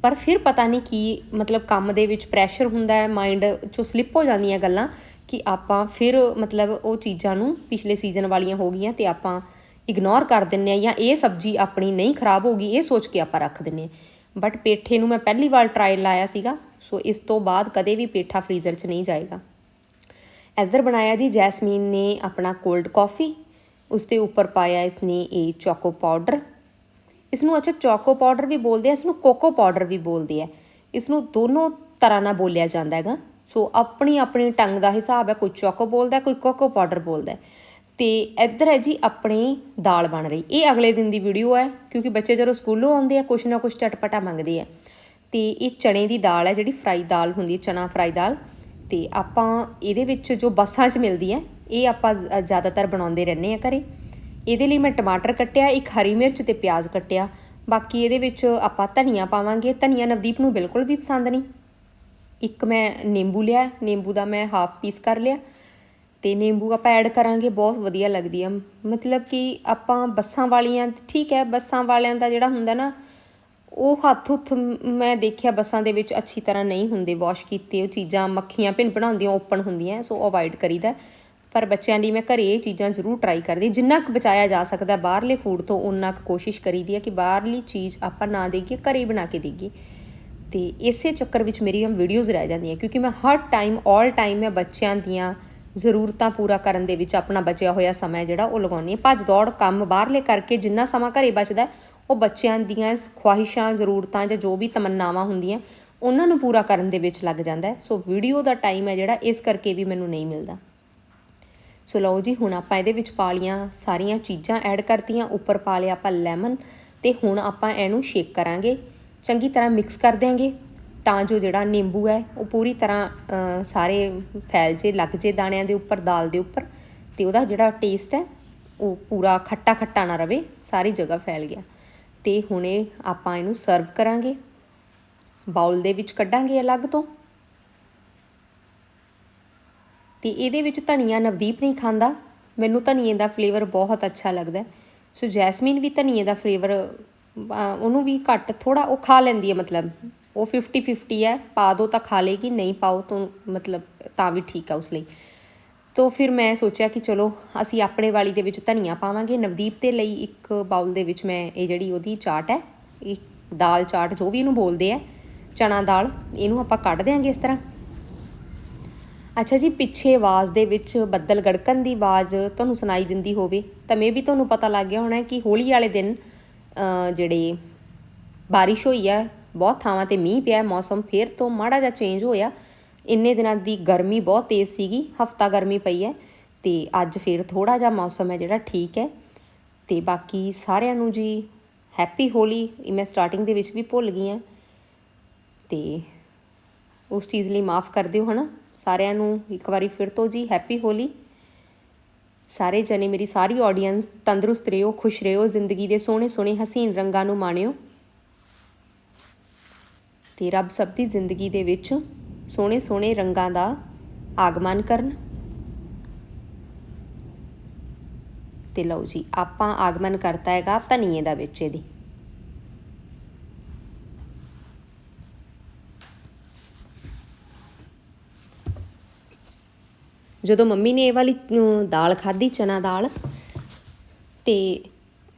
ਪਰ ਫਿਰ ਪਤਾ ਨਹੀਂ ਕੀ ਮਤਲਬ ਕੰਮ ਦੇ ਵਿੱਚ ਪ੍ਰੈਸ਼ਰ ਹੁੰਦਾ ਹੈ ਮਾਈਂਡ ਚੋਂ ਸਲਿੱਪ ਹੋ ਜਾਂਦੀਆਂ ਗੱਲਾਂ ਕਿ ਆਪਾਂ ਫਿਰ ਮਤਲਬ ਉਹ ਚੀਜ਼ਾਂ ਨੂੰ ਪਿਛਲੇ ਸੀਜ਼ਨ ਵਾਲੀਆਂ ਹੋ ਗਈਆਂ ਤੇ ਆਪਾਂ ਇਗਨੋਰ ਕਰ ਦਿੰਨੇ ਆ ਜਾਂ ਇਹ ਸਬਜ਼ੀ ਆਪਣੀ ਨਹੀਂ ਖਰਾਬ ਹੋਗੀ ਇਹ ਸੋਚ ਕੇ ਆਪਾਂ ਰੱਖ ਦਿੰਨੇ ਆ ਬਟ ਪੇਠੇ ਨੂੰ ਮੈਂ ਪਹਿਲੀ ਵਾਰ ਟਰਾਈ ਲਾਇਆ ਸੀਗਾ, ਸੋ ਇਸ ਤੋਂ ਬਾਅਦ ਕਦੇ ਵੀ ਪੇਠਾ ਫਰੀਜ਼ਰ 'ਚ ਨਹੀਂ ਜਾਏਗਾ। ਇੱਧਰ ਬਣਾਇਆ ਜੀ, ਜੈਸਮੀਨ ਨੇ ਆਪਣਾ ਕੋਲਡ ਕਾਫੀ ਉਸ ਦੇ ਉੱਪਰ ਪਾਇਆ ਇਸਨੇ ਇਹ ਚੋਕੋ ਪਾਊਡਰ ਇਸ ਨੂੰ ਅੱਛਾ ਚੋਕੋ ਪਾਊਡਰ ਵੀ ਬੋਲਦੇ ਆ ਇਸ ਨੂੰ ਕੋਕੋ ਪਾਊਡਰ ਵੀ ਬੋਲਦੇ ਆ। ਇਸ ਨੂੰ ਦੋਨੋਂ ਤਰ੍ਹਾਂ ਨਾਲ ਬੋਲਿਆ ਜਾਂਦਾ ਹੈਗਾ। ਸੋ ਆਪਣੀ ਆਪਣੀ ਟੰਗ ਦਾ ਹਿਸਾਬ ਹੈ, ਕੋਈ ਚੋਕੋ ਬੋਲਦਾ, ਕੋਈ ਕੋਕੋ ਪਾਊਡਰ ਬੋਲਦਾ ਤੇ ਇੱਧਰ ਹੈ ਜੀ, ਆਪਣੀ ਦਾਲ ਬਣ ਰਹੀ। ਇਹ ਅਗਲੇ ਦਿਨ ਦੀ ਵੀਡੀਓ ਹੈ, ਕਿਉਂਕਿ ਬੱਚੇ ਜਦੋਂ ਸਕੂਲੋਂ ਆਉਂਦੇ ਆ, ਕੁਛ ਨਾ ਕੁਛ ਚਟਪਟਾ ਮੰਗਦੇ ਆ। ਤੇ ਇਹ ਚਣੇ ਦੀ ਦਾਲ ਹੈ, ਜਿਹੜੀ ਫਰਾਈ ਦਾਲ ਹੁੰਦੀ ਹੈ, ਚਨਾ ਫਰਾਈ ਦਾਲ। ਤੇ ਆਪਾਂ ਇਹਦੇ ਵਿੱਚ ਜੋ ਬੱਸਾਂ 'ਚ ਮਿਲਦੀ ਹੈ, ਇਹ ਆਪਾਂ ਜ਼ਿਆਦਾਤਰ ਬਣਾਉਂਦੇ ਰਹਿੰਦੇ ਆ ਘਰੇ। ਇਹਦੇ ਲਈ ਮੈਂ ਟਮਾਟਰ ਕੱਟਿਆ, ਇੱਕ ਹਰੀ ਮਿਰਚ ਤੇ ਪਿਆਜ਼ ਕੱਟਿਆ। ਬਾਕੀ ਇਹਦੇ ਵਿੱਚ ਆਪਾਂ ਧਨੀਆ ਪਾਵਾਂਗੇ। ਧਨੀਆ ਨਵਦੀਪ ਨੂੰ ਬਿਲਕੁਲ ਵੀ ਪਸੰਦ ਨਹੀਂ। ਇੱਕ ਮੈਂ ਨਿੰਬੂ ਲਿਆ, ਨਿੰਬੂ ਦਾ ਮੈਂ ਹਾਫ ਪੀਸ ਕਰ ਲਿਆ। ਤੇ ਨਿੰਬੂ ਆਪਾਂ ਐਡ ਕਰਾਂਗੇ, ਬਹੁਤ ਵਧੀਆ ਲੱਗਦੀ ਆ। ਮਤਲਬ ਕਿ ਆਪਾਂ ਬੱਸਾਂ ਵਾਲੀਆਂ, ਠੀਕ ਹੈ, ਬੱਸਾਂ ਵਾਲਿਆਂ ਦਾ ਜਿਹੜਾ ਹੁੰਦਾ ਨਾ ਉਹ ਹੱਥ ਹੁੱਥ ਮੈਂ ਦੇਖਿਆ ਬੱਸਾਂ ਦੇ ਵਿੱਚ ਅੱਛੀ ਤਰ੍ਹਾਂ ਨਹੀਂ ਹੁੰਦੇ, ਵਾਸ਼ ਕੀਤੇ, ਉਹ ਚੀਜ਼ਾਂ ਮੱਖੀਆਂ ਭਿੰਨ ਭਣਾਉਂਦੀਆਂ ਓਪਨ ਹੁੰਦੀਆਂ, ਸੋ ਅਵੋਇਡ ਕਰੀਦਾ। ਪਰ ਬੱਚਿਆਂ ਲਈ ਮੈਂ ਘਰੇ ਇਹ ਚੀਜ਼ਾਂ ਜ਼ਰੂਰ ਟਰਾਈ ਕਰਦੀ। ਜਿੰਨਾ ਕੁ ਬਚਾਇਆ ਜਾ ਸਕਦਾ ਬਾਹਰਲੇ ਫੂਡ ਤੋਂ ਉਨਾ ਕੁ ਕੋਸ਼ਿਸ਼ ਕਰੀਦੀ ਹੈ ਕਿ ਬਾਹਰਲੀ ਚੀਜ਼ ਆਪਾਂ ਨਾ ਦੇਈਏ, ਘਰੇ ਬਣਾ ਕੇ ਦੇਈਏ। ਤੇ ਇਸੇ ਚੱਕਰ ਵਿੱਚ ਮੇਰੀਆਂ ਵੀਡੀਓਜ਼ ਰਹਿ ਜਾਂਦੀਆਂ, ਕਿਉਂਕਿ ਮੈਂ ਹਰ ਟਾਈਮ 올 ਟਾਈਮ ਮੈਂ ਬੱਚਿਆਂ ਦੀਆਂ ਜ਼ਰੂਰਤਾਂ ਪੂਰਾ ਕਰਨ ਦੇ ਵਿੱਚ ਆਪਣਾ ਬਚਿਆ ਹੋਇਆ ਸਮਾਂ ਜਿਹੜਾ, ਉਹ ਲਗਾਉਣੀ ਹੈ। ਭੱਜ ਦੌੜ ਕੰਮ ਬਾਹਰਲੇ ਕਰਕੇ ਜਿੰਨਾ ਸਮਾਂ ਘਰੇ ਬਚਦਾ ਉਹ ਬੱਚਿਆਂ ਦੀਆਂ ਖੁਆਹਿਸ਼ਾਂ, ਜ਼ਰੂਰਤਾਂ ਜਾਂ ਜੋ ਵੀ ਤਮੰਨਾਵਾਂ ਹੁੰਦੀਆਂ, ਉਹਨਾਂ ਨੂੰ ਪੂਰਾ ਕਰਨ ਦੇ ਵਿੱਚ ਲੱਗ ਜਾਂਦਾ ਹੈ। ਸੋ ਵੀਡੀਓ ਦਾ ਟਾਈਮ ਹੈ ਜਿਹੜਾ, ਇਸ ਕਰਕੇ ਵੀ ਮੈਨੂੰ ਨਹੀਂ ਮਿਲਦਾ। ਸੋ ਲਓ ਜੀ, ਹੁਣ ਆਪਾਂ ਇਹਦੇ ਵਿੱਚ ਪਾ ਲੀਆਂ ਸਾਰੀਆਂ ਚੀਜ਼ਾਂ, ਐਡ ਕਰਤੀਆਂ, ਉੱਪਰ ਪਾ ਲਿਆ ਆਪਾਂ ਲੈਮਨ ਤੇ ਹੁਣ ਆਪਾਂ ਇਹਨੂੰ ਸ਼ੇਕ ਕਰਾਂਗੇ। ਚੰਗੀ ਤਰ੍ਹਾਂ ਮਿਕਸ ਕਰ ਦਿਆਂਗੇ ਤਾਂ ਜੋ ਜਿਹੜਾ ਨਿੰਬੂ ਹੈ, ਉਹ ਪੂਰੀ ਤਰ੍ਹਾਂ ਸਾਰੇ ਫੈਲ ਜੇ, ਲੱਗ ਜੇ ਦਾਣਿਆਂ ਦੇ ਉੱਪਰ, ਦਾਲ ਦੇ ਉੱਪਰ ਤੇ ਉਹਦਾ ਜਿਹੜਾ ਟੇਸਟ ਹੈ, ਉਹ ਪੂਰਾ ਖੱਟਾ ਖੱਟਾ ਨਾ ਰਵੇ, ਸਾਰੀ ਜਗ੍ਹਾ ਫੈਲ ਗਿਆ। ਤੇ ਹੁਣੇ ਆਪਾਂ ਇਹਨੂੰ ਸਰਵ ਕਰਾਂਗੇ। ਬਾਉਲ ਦੇ ਵਿੱਚ ਕੱਢਾਂਗੇ ਅਲੱਗ ਤੋਂ। ਤੇ ਇਹਦੇ ਵਿੱਚ ਧਨੀਆ ਨਵਦੀਪ ਨਹੀਂ ਖਾਂਦਾ। ਮੈਨੂੰ ਧਨੀਏ ਦਾ ਫਲੇਵਰ ਬਹੁਤ ਅੱਛਾ ਲੱਗਦਾ। ਸੋ ਜੈਸਮੀਨ ਵੀ ਧਨੀਏ ਦਾ ਫਲੇਵਰ ਉਹਨੂੰ ਵੀ ਘੱਟ ਥੋੜਾ ਉਹ ਖਾ ਲੈਂਦੀ ਹੈ ਮਤਲਬ। ਉਹ 50 50 ਹੈ, ਪਾ ਦੋ ਤਾਂ ਖਾ ਲੇਗੀ ਨਹੀਂ ਪਾਓ ਤਾਂ ਮਤਲਬ ਤਾਂ ਵੀ ਠੀਕ ਹੈ ਉਸ ਲਈ। ਤੋ ਫਿਰ ਮੈਂ ਸੋਚਿਆ ਕਿ ਚਲੋ, ਅਸੀਂ ਆਪਣੇ ਵਾਲੀ ਦੇ ਵਿੱਚ ਧਨੀਆ ਪਾਵਾਂਗੇ। ਨਵਦੀਪ ਦੇ ਲਈ ਇੱਕ ਬਾਉਲ ਦੇ ਵਿੱਚ ਮੈਂ ਇਹ ਜਿਹੜੀ ਉਹਦੀ ਚਾਟ ਹੈ, ਇਹ ਦਾਲ ਚਾਟ ਜੋ ਵੀ ਇਹਨੂੰ ਬੋਲਦੇ ਆ ਚਣਾ ਦਾਲ, ਇਹਨੂੰ ਆਪਾਂ ਕੱਢ ਦਿਆਂਗੇ ਇਸ ਤਰ੍ਹਾਂ। ਅੱਛਾ ਜੀ, ਪਿੱਛੇ ਆਵਾਜ਼ ਦੇ ਵਿੱਚ ਬੱਦਲ ਗੜਕਣ ਦੀ ਆਵਾਜ਼ ਤੁਹਾਨੂੰ ਸੁਣਾਈ ਦਿੰਦੀ ਹੋਵੇ, ਤਾਂ ਮੇ ਵੀ ਤੁਹਾਨੂੰ ਪਤਾ ਲੱਗ ਗਿਆ ਹੋਣਾ ਕਿ ਹੋਲੀ ਵਾਲੇ ਦਿਨ ਜਿਹੜੇ ਬਾਰਿਸ਼ ਹੋਈ ਹੈ ਬਹੁਤ ਥਾਵਾਂ ਤੇ ਮੀਂਹ ਪਿਆ, ਮੌਸਮ ਫੇਰ ਤੋਂ ਮਾੜਾ ਜਿਹਾ ਚੇਂਜ ਹੋਇਆ। ਇੰਨੇ ਦਿਨਾਂ ਦੀ ਗਰਮੀ ਬਹੁਤ ਤੇਜ਼ ਸੀਗੀ, ਹਫਤਾ ਗਰਮੀ ਪਈ ਹੈ ਤੇ ਅੱਜ ਫੇਰ ਥੋੜਾ ਜਿਹਾ ਮੌਸਮ ਹੈ ਜਿਹੜਾ ਠੀਕ ਹੈ ਤੇ ਬਾਕੀ ਸਾਰਿਆਂ ਨੂੰ ਜੀ ਹੈਪੀ ਹੋਲੀ ਮੈਂ ਸਟਾਰਟਿੰਗ ਦੇ ਵਿੱਚ ਵੀ ਭੁੱਲ ਗਈ ਹਾਂ ਤੇ ਉਸ ਚੀਜ਼ ਲਈ ਮਾਫ ਕਰ ਦਿਓ ਹਨਾ, ਸਾਰਿਆਂ ਨੂੰ ਇੱਕ ਵਾਰੀ ਫਿਰ ਤੋਂ ਜੀ ਹੈਪੀ ਹੋਲੀ। ਸਾਰੇ ਜਣੇ ਮੇਰੀ ਸਾਰੀ ਆਡੀਅנס ਤੰਦਰੁਸਤ ਰਹੋ, ਖੁਸ਼ ਰਹੋ, ਜ਼ਿੰਦਗੀ ਦੇ ਸੋਹਣੇ ਸੋਹਣੇ ਹਸੀਨ ਰੰਗਾਂ ਨੂੰ ਮਾਣਿਓ ਤੇ ਰੱਬ ਸਭ ਦੀ ਜ਼ਿੰਦਗੀ ਦੇ ਵਿੱਚ ਸੋਹਣੇ ਸੋਹਣੇ ਰੰਗਾਂ ਦਾ ਆਗਮਨ ਕਰਨ। ਤੇ ਲਓ ਜੀ, ਆਪਾਂ ਆਗਮਨ ਕਰਤਾ ਹੈਗਾ ਧਨੀਏ ਦਾ ਵਿੱਚ ਇਹਦੀ ਜਦੋਂ ਮੰਮੀ ਨੇ ਇਹ ਵਾਲੀ ਦਾਲ ਖਾਧੀ, ਚਨਾ ਦਾਲ, ਤੇ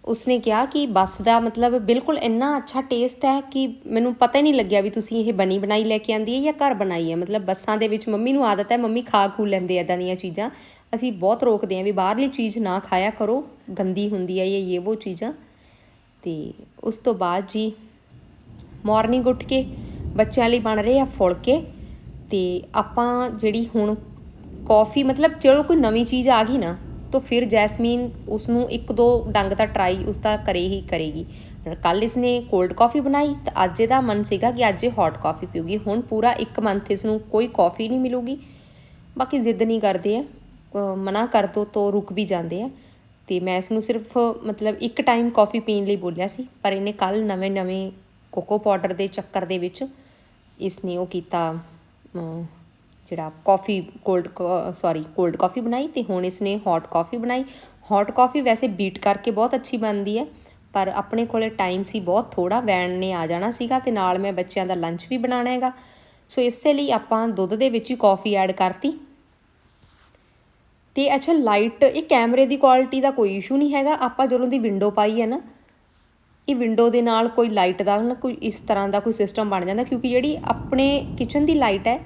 ਉਸਨੇ ਕਿਹਾ ਕਿ ਬੱਸ ਦਾ ਮਤਲਬ ਬਿਲਕੁਲ ਇੰਨਾ ਅੱਛਾ ਟੇਸਟ ਹੈ ਕਿ ਮੈਨੂੰ ਪਤਾ ਹੀ ਨਹੀਂ ਲੱਗਿਆ ਵੀ ਤੁਸੀਂ ਇਹ ਬਣੀ ਬਣਾਈ ਲੈ ਕੇ ਆਂਦੀ ਹੈ ਜਾਂ ਘਰ ਬਣਾਈ ਹੈ। ਮਤਲਬ ਬੱਸਾਂ ਦੇ ਵਿੱਚ ਮੰਮੀ ਨੂੰ ਆਦਤ ਹੈ, ਮੰਮੀ ਖਾ ਖੂ ਲੈਂਦੇ ਐਦਾਂ ਦੀਆਂ ਚੀਜ਼ਾਂ। ਅਸੀਂ ਬਹੁਤ ਰੋਕਦੇ ਹਾਂ ਵੀ ਬਾਹਰਲੀ ਚੀਜ਼ ਨਾ ਖਾਇਆ ਕਰੋ, ਗੰਦੀ ਹੁੰਦੀ ਹੈ ਇਹ ਇਹ ਉਹ ਚੀਜ਼ਾਂ। ਤੇ ਉਸ ਤੋਂ ਬਾਅਦ ਜੀ ਮਾਰਨਿੰਗ ਉੱਠ ਕੇ ਬੱਚਿਆਂ ਲਈ ਬਣ ਰਹੇ ਆ ਫੁਲਕੇ। ਤੇ ਆਪਾਂ ਜਿਹੜੀ ਹੁਣ ਕਾਫੀ ਮਤਲਬ ਚਲੋ ਕੋਈ ਨਵੀਂ ਚੀਜ਼ ਆ ਗਈ ਨਾ ਤਾਂ ਫਿਰ ਜੈਸਮੀਨ ਉਸ ਨੂੰ ਇੱਕ ਦੋ ਡੰਗ ਤਾਂ ਟਰਾਈ ਉਸ ਦਾ ਕਰੇ ਹੀ ਕਰੇਗੀ। ਕੱਲ ਇਸਨੇ ਕੋਲਡ ਕਾਫੀ ਬਣਾਈ ਤਾਂ ਅੱਜ ਇਹਦਾ ਮਨ ਸੀਗਾ ਕਿ ਅੱਜ ਇਹ ਹੌਟ ਕਾਫੀ ਪੀਊਗੀ। ਹੁਣ ਪੂਰਾ ਇੱਕ ਮੰਥ ਇਸ ਨੂੰ ਕੋਈ ਕਾਫੀ ਨਹੀਂ ਮਿਲੂਗੀ। ਬਾਕੀ ਜ਼ਿੱਦ ਨਹੀਂ ਕਰਦੇ ਆ। ਮਨਾ ਕਰ ਦੋ ਤਾਂ ਰੁਕ ਵੀ ਜਾਂਦੇ ਆ। ਤੇ ਮੈਂ ਇਸ ਨੂੰ ਸਿਰਫ ਮਤਲਬ ਇੱਕ ਟਾਈਮ ਕਾਫੀ ਪੀਣ ਲਈ ਬੋਲਿਆ ਸੀ, ਪਰ ਇਹਨੇ ਕੱਲ ਨਵੇਂ ਨਵੇਂ ਕੋਕੋ ਪਾਊਡਰ ਦੇ ਚੱਕਰ ਦੇ ਵਿੱਚ ਇਸ ਨੇ ਉਹ ਕੀਤਾ ਜਿਹੜਾ coffee cold sorry cold coffee ਬਣਾਈ ਤੇ ਹੁਣ ਇਸ ਨੇ ਹੌਟ ਕਾਫੀ ਬਣਾਈ। ਹੌਟ ਕਾਫੀ ਵੈਸੇ ਬੀਟ ਕਰਕੇ ਬਹੁਤ ਅੱਛੀ ਬਣਦੀ ਹੈ, ਪਰ ਆਪਣੇ ਕੋਲੇ ਟਾਈਮ ਸੀ ਬਹੁਤ ਥੋੜਾ ਵੈਨ ਨੇ ਆ ਜਾਣਾ ਸੀਗਾ ਤੇ ਨਾਲ ਮੈਂ ਬੱਚਿਆਂ ਦਾ ਲੰਚ ਵੀ ਬਣਾਉਣਾ ਹੈਗਾ। ਸੋ ਇਸੇ ਲਈ ਆਪਾਂ ਦੁੱਧ ਦੇ ਵਿੱਚ ਹੀ ਕਾਫੀ ਐਡ ਕਰਤੀ। ਤੇ ਅੱਛਾ ਲਾਈਟ ਇਹ ਕੈਮਰੇ ਦੀ ਕੁਆਲਿਟੀ ਦਾ ਕੋਈ ਇਸ਼ੂ ਨਹੀਂ ਹੈਗਾ। ਆਪਾਂ ਜਦੋਂ ਦੀ ਵਿੰਡੋ ਪਾਈ ਹੈ ਨਾ, ਇਹ ਵਿੰਡੋ ਦੇ ਨਾਲ ਕੋਈ ਲਾਈਟ ਦਾ ਨਾ ਕੋਈ ਇਸ ਤਰ੍ਹਾਂ ਦਾ ਕੋਈ ਸਿਸਟਮ ਬਣ ਜਾਂਦਾ, ਕਿਉਂਕਿ ਜਿਹੜੀ ਆਪਣੇ ਕਿਚਨ ਦੀ ਲਾਈਟ ਹੈ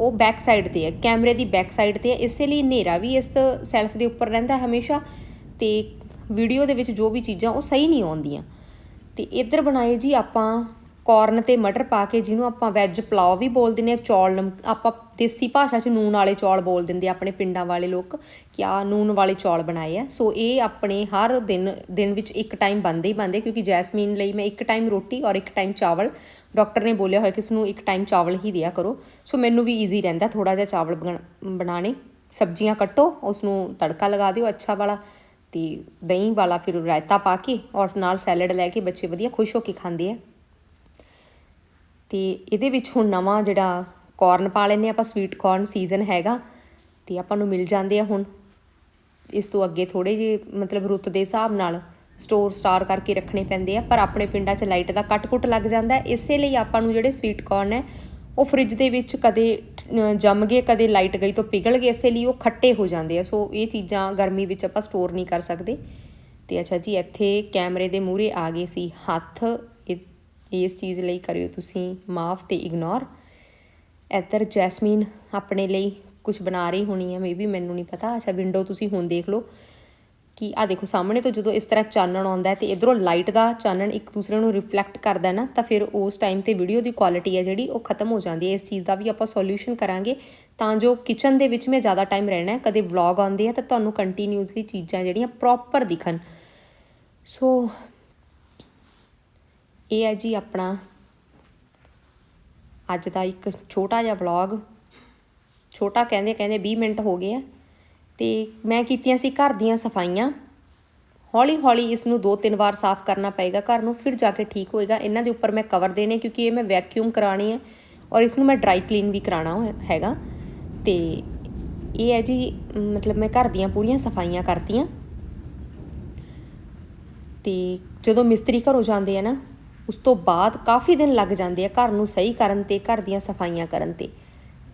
ਉਹ ਬੈਕ ਸਾਈਡ ਤੇ ਹੈ ਕੈਮਰੇ ਦੀ ਬੈਕ ਸਾਈਡ ਤੇ ਹੈ ਇਸੇ ਲਈ ਹਨੇਰਾ ਵੀ ਇਸ ਸੈਲਫ ਦੇ ਉੱਪਰ ਰਹਿੰਦਾ ਹਮੇਸ਼ਾ ਤੇ ਵੀਡੀਓ ਦੇ ਵਿੱਚ ਜੋ ਵੀ ਚੀਜ਼ਾਂ ਉਹ ਸਹੀ ਨਹੀਂ ਆਉਂਦੀਆਂ। ਤੇ ਇੱਧਰ ਬਣਾਏ ਜੀ ਆਪਾਂ ਕਾਰਨ ਤੇ ਮਟਰ ਪਾ ਕੇ ਜਿਹਨੂੰ ਆਪਾਂ ਵੈਜ ਪਲਾਓ ਵੀ ਬੋਲ ਦਿੰਦੇ ਆ ਚੌਲ ਨਮ, ਆਪਾਂ ਦੇਸੀ ਭਾਸ਼ਾ 'ਚ ਨੂਨ ਵਾਲੇ ਚੌਲ ਬੋਲ ਦਿੰਦੇ ਆਪਣੇ ਪਿੰਡਾਂ ਵਾਲੇ ਲੋਕ ਕਿ ਆ ਨੂਨ ਵਾਲੇ ਚੌਲ ਬਣਾਏ ਆ। ਸੋ ਇਹ ਆਪਣੇ ਹਰ ਦਿਨ ਦਿਨ ਵਿੱਚ ਇੱਕ ਟਾਈਮ ਬਣਦੇ ਹੀ ਬਣਦੇ ਕਿਉਂਕਿ ਜੈਸਮੀਨ ਲਈ ਮੈਂ ਇੱਕ ਟਾਈਮ ਰੋਟੀ ਔਰ ਇੱਕ ਟਾਈਮ ਚਾਵਲ ਡਾਕਟਰ ਨੇ ਬੋਲਿਆ ਹੋਇਆ ਕਿ ਇਸ ਨੂੰ ਇੱਕ ਟਾਈਮ ਚਾਵਲ ਹੀ ਦਿਆ ਕਰੋ। ਸੋ ਮੈਨੂੰ ਵੀ ਈਜ਼ੀ ਰਹਿੰਦਾ ਥੋੜਾ ਜਿਹਾ ਚਾਵਲ ਬਣਾ- ਬਣਾਣੇ ਸਬਜ਼ੀਆਂ ਕੱਟੋ ਉਸ ਨੂੰ ਤੜਕਾ ਲਗਾ ਦਿਓ ਅੱਛਾ ਵਾਲਾ ਤੇ ਦਹੀਂ ਵਾਲਾ ਫਿਰ ਰਾਇਤਾ ਪਾ ਕੇ ਔਰ ਨਾਲ ਸੈਲਡ ਲੈ ਕੇ ਬੱਚੇ ਵਧੀਆ ਖੁਸ਼ ਹੋ ਕੇ ਖਾਂਦੇ ਆ। ਤੇ ਇਹਦੇ ਵਿੱਚ ਹੁਣ ਨਵਾਂ ਜਿਹੜਾ ਕਾਰਨ ਪਾ ਲੈਨੇ ਆਪਾਂ ਸਵੀਟ ਕਾਰਨ ਸੀਜ਼ਨ ਹੈਗਾ ਤੇ ਆਪਾਂ ਨੂੰ ਮਿਲ ਜਾਂਦੇ ਆ ਹੁਣ। ਇਸ ਤੋਂ ਅੱਗੇ ਥੋੜੇ ਜੇ ਮਤਲਬ ਰੁੱਤ ਦੇ ਹਿਸਾਬ ਨਾਲ ਸਟੋਰ ਸਟਾਰ ਕਰਕੇ ਰੱਖਣੇ ਪੈਂਦੇ ਆ, ਪਰ ਆਪਣੇ ਪਿੰਡਾਂ 'ਚ ਲਾਈਟ ਦਾ ਕੱਟ-ਕੁੱਟ ਲੱਗ ਜਾਂਦਾ ਇਸੇ ਲਈ ਆਪਾਂ ਨੂੰ ਜਿਹੜੇ ਸਵੀਟ ਕਾਰਨ ਹੈ, ਉਹ ਫ੍ਰਿਜ ਦੇ ਵਿੱਚ ਕਦੇ ਜੰਮ ਗਏ, ਕਦੇ ਲਾਈਟ ਗਈ ਤੋਂ ਪਿਘਲ ਗਏ, ਇਸੇ ਲਈ ਉਹ ਖੱਟੇ ਹੋ ਜਾਂਦੇ ਆ। ਸੋ ਇਹ ਚੀਜ਼ਾਂ ਗਰਮੀ ਵਿੱਚ ਆਪਾਂ ਸਟੋਰ ਨਹੀਂ ਕਰ ਸਕਦੇ। ਤੇ ਅੱਛਾ ਜੀ, ਇੱਥੇ ਕੈਮਰੇ ਦੇ ਮੂਹਰੇ ਆ ਗਏ ਸੀ ਹੱਥ। ਇਸ ਚੀਜ਼ ਲਈ ਕਰਿਓ ਤੁਸੀਂ ਮਾਫ ਤੇ ਇਗਨੋਰ ਇੱਧਰ ਜੈਸਮੀਨ ਆਪਣੇ ਲਈ ਕੁਝ ਬਣਾ ਰਹੀ ਹੋਣੀ ਹੈ ਮੇਬੀ ਮੈਨੂੰ ਨਹੀਂ ਪਤਾ। ਅੱਛਾ ਵਿੰਡੋ ਤੁਸੀਂ ਹੁਣ ਦੇਖ ਲਓ। ਕਿ ਆ ਦੇਖੋ, ਸਾਹਮਣੇ ਤੋਂ ਜਦੋਂ ਇਸ ਤਰ੍ਹਾਂ ਚਾਨਣ ਆਉਂਦਾ ਹੈ ਤੇ ਇਧਰੋਂ ਲਾਈਟ ਦਾ ਚਾਨਣ ਇੱਕ ਦੂਸਰੇ ਨੂੰ ਰਿਫਲੈਕਟ ਕਰਦਾ ਨਾ, ਤਾਂ ਫਿਰ ਉਸ ਟਾਈਮ ਤੇ ਵੀਡੀਓ ਦੀ ਕੁਆਲਿਟੀ ਹੈ ਜਿਹੜੀ, ਉਹ ਖਤਮ ਹੋ ਜਾਂਦੀ ਹੈ। ਇਸ ਚੀਜ਼ ਦਾ ਵੀ ਆਪਾਂ ਸੋਲੂਸ਼ਨ ਕਰਾਂਗੇ। ਤਾਂ ਜੋ ਕਿਚਨ ਦੇ ਵਿੱਚ ਮੈਂ ਜ਼ਿਆਦਾ ਟਾਈਮ ਰਹਿਣਾ ਹੈ, ਕਦੇ ਵਲੌਗ ਆਉਂਦੇ ਆ ਤਾਂ ਤੁਹਾਨੂੰ ਕੰਟੀਨਿਊਸਲੀ ਚੀਜ਼ਾਂ ਜਿਹੜੀਆਂ ਪ੍ਰੋਪਰ ਦਿਖਣ। ਸੋ ਇਹ ਹੈ ਜੀ ਆਪਣਾ ਅੱਜ ਦਾ ਇੱਕ ਛੋਟਾ ਜਿਹਾ ਵਲੌਗ ਛੋਟਾ ਕਹਿੰਦੇ ਕਹਿੰਦੇ 20 ਮਿੰਟ ਹੋ ਗਏ ਆ। ਤੇ ਮੈਂ ਕੀਤੀਆਂ ਸੀ ਘਰ ਦੀਆਂ ਸਫਾਈਆਂ। ਹੌਲੀ ਹੌਲੀ ਇਸ ਨੂੰ ਦੋ ਤਿੰਨ ਵਾਰ ਸਾਫ਼ ਕਰਨਾ ਪਏਗਾ, ਘਰ ਨੂੰ ਫਿਰ ਜਾ ਕੇ ਠੀਕ ਹੋਏਗਾ। ਇਹਨਾਂ ਦੇ ਉੱਪਰ ਮੈਂ ਕਵਰ ਦੇਣੇ ਕਿਉਂਕਿ ਇਹ ਮੈਂ ਵੈਕਿਊਮ ਕਰਾਣੀ ਹੈ ਔਰ ਇਸ ਨੂੰ ਮੈਂ ਡਰਾਈ ਕਲੀਨ ਵੀ ਕਰਾਣਾ ਹੈਗਾ। ਤੇ ਇਹ ਹੈ ਜੀ, ਮਤਲਬ ਮੈਂ ਘਰ ਦੀਆਂ ਪੂਰੀਆਂ ਸਫਾਈਆਂ ਕਰਤੀਆਂ। ਤੇ ਜਦੋਂ ਮਿਸਤਰੀ ਘਰੋਂ ਜਾਂਦੇ ਆ ਨਾ, ਉਸ ਤੋਂ ਬਾਅਦ ਕਾਫੀ ਦਿਨ ਲੱਗ ਜਾਂਦੇ ਆ ਘਰ ਨੂੰ ਸਹੀ ਕਰਨ ਤੇ, ਘਰ ਦੀਆਂ ਸਫਾਈਆਂ ਕਰਨ ਤੇ।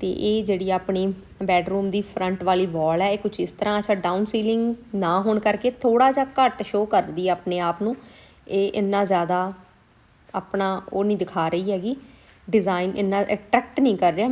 ਤੇ ਇਹ ਜਿਹੜੀ ਆਪਣੀ ਬੈਡਰੂਮ ਦੀ ਫਰੰਟ ਵਾਲੀ ਵਾਲ ਹੈ, ਇਹ ਕੁਝ ਇਸ ਤਰ੍ਹਾਂ ਅੱਛਾ ਡਾਊਨ ਸੀਲਿੰਗ ਨਾ ਹੋਣ ਕਰਕੇ ਥੋੜਾ ਜਿਹਾ ਘੱਟ ਸ਼ੋ ਕਰਦੀ ਹੈ ਆਪਣੇ ਆਪ ਨੂੰ। ਇਹ ਇੰਨਾ ਜ਼ਿਆਦਾ ਆਪਣਾ ਉਹ ਨਹੀਂ ਦਿਖਾ ਰਹੀ ਹੈਗੀ ਡਿਜ਼ਾਈਨ ਇੰਨਾ ਅਟਰੈਕਟ ਨਹੀਂ ਕਰ ਰਿਹਾ।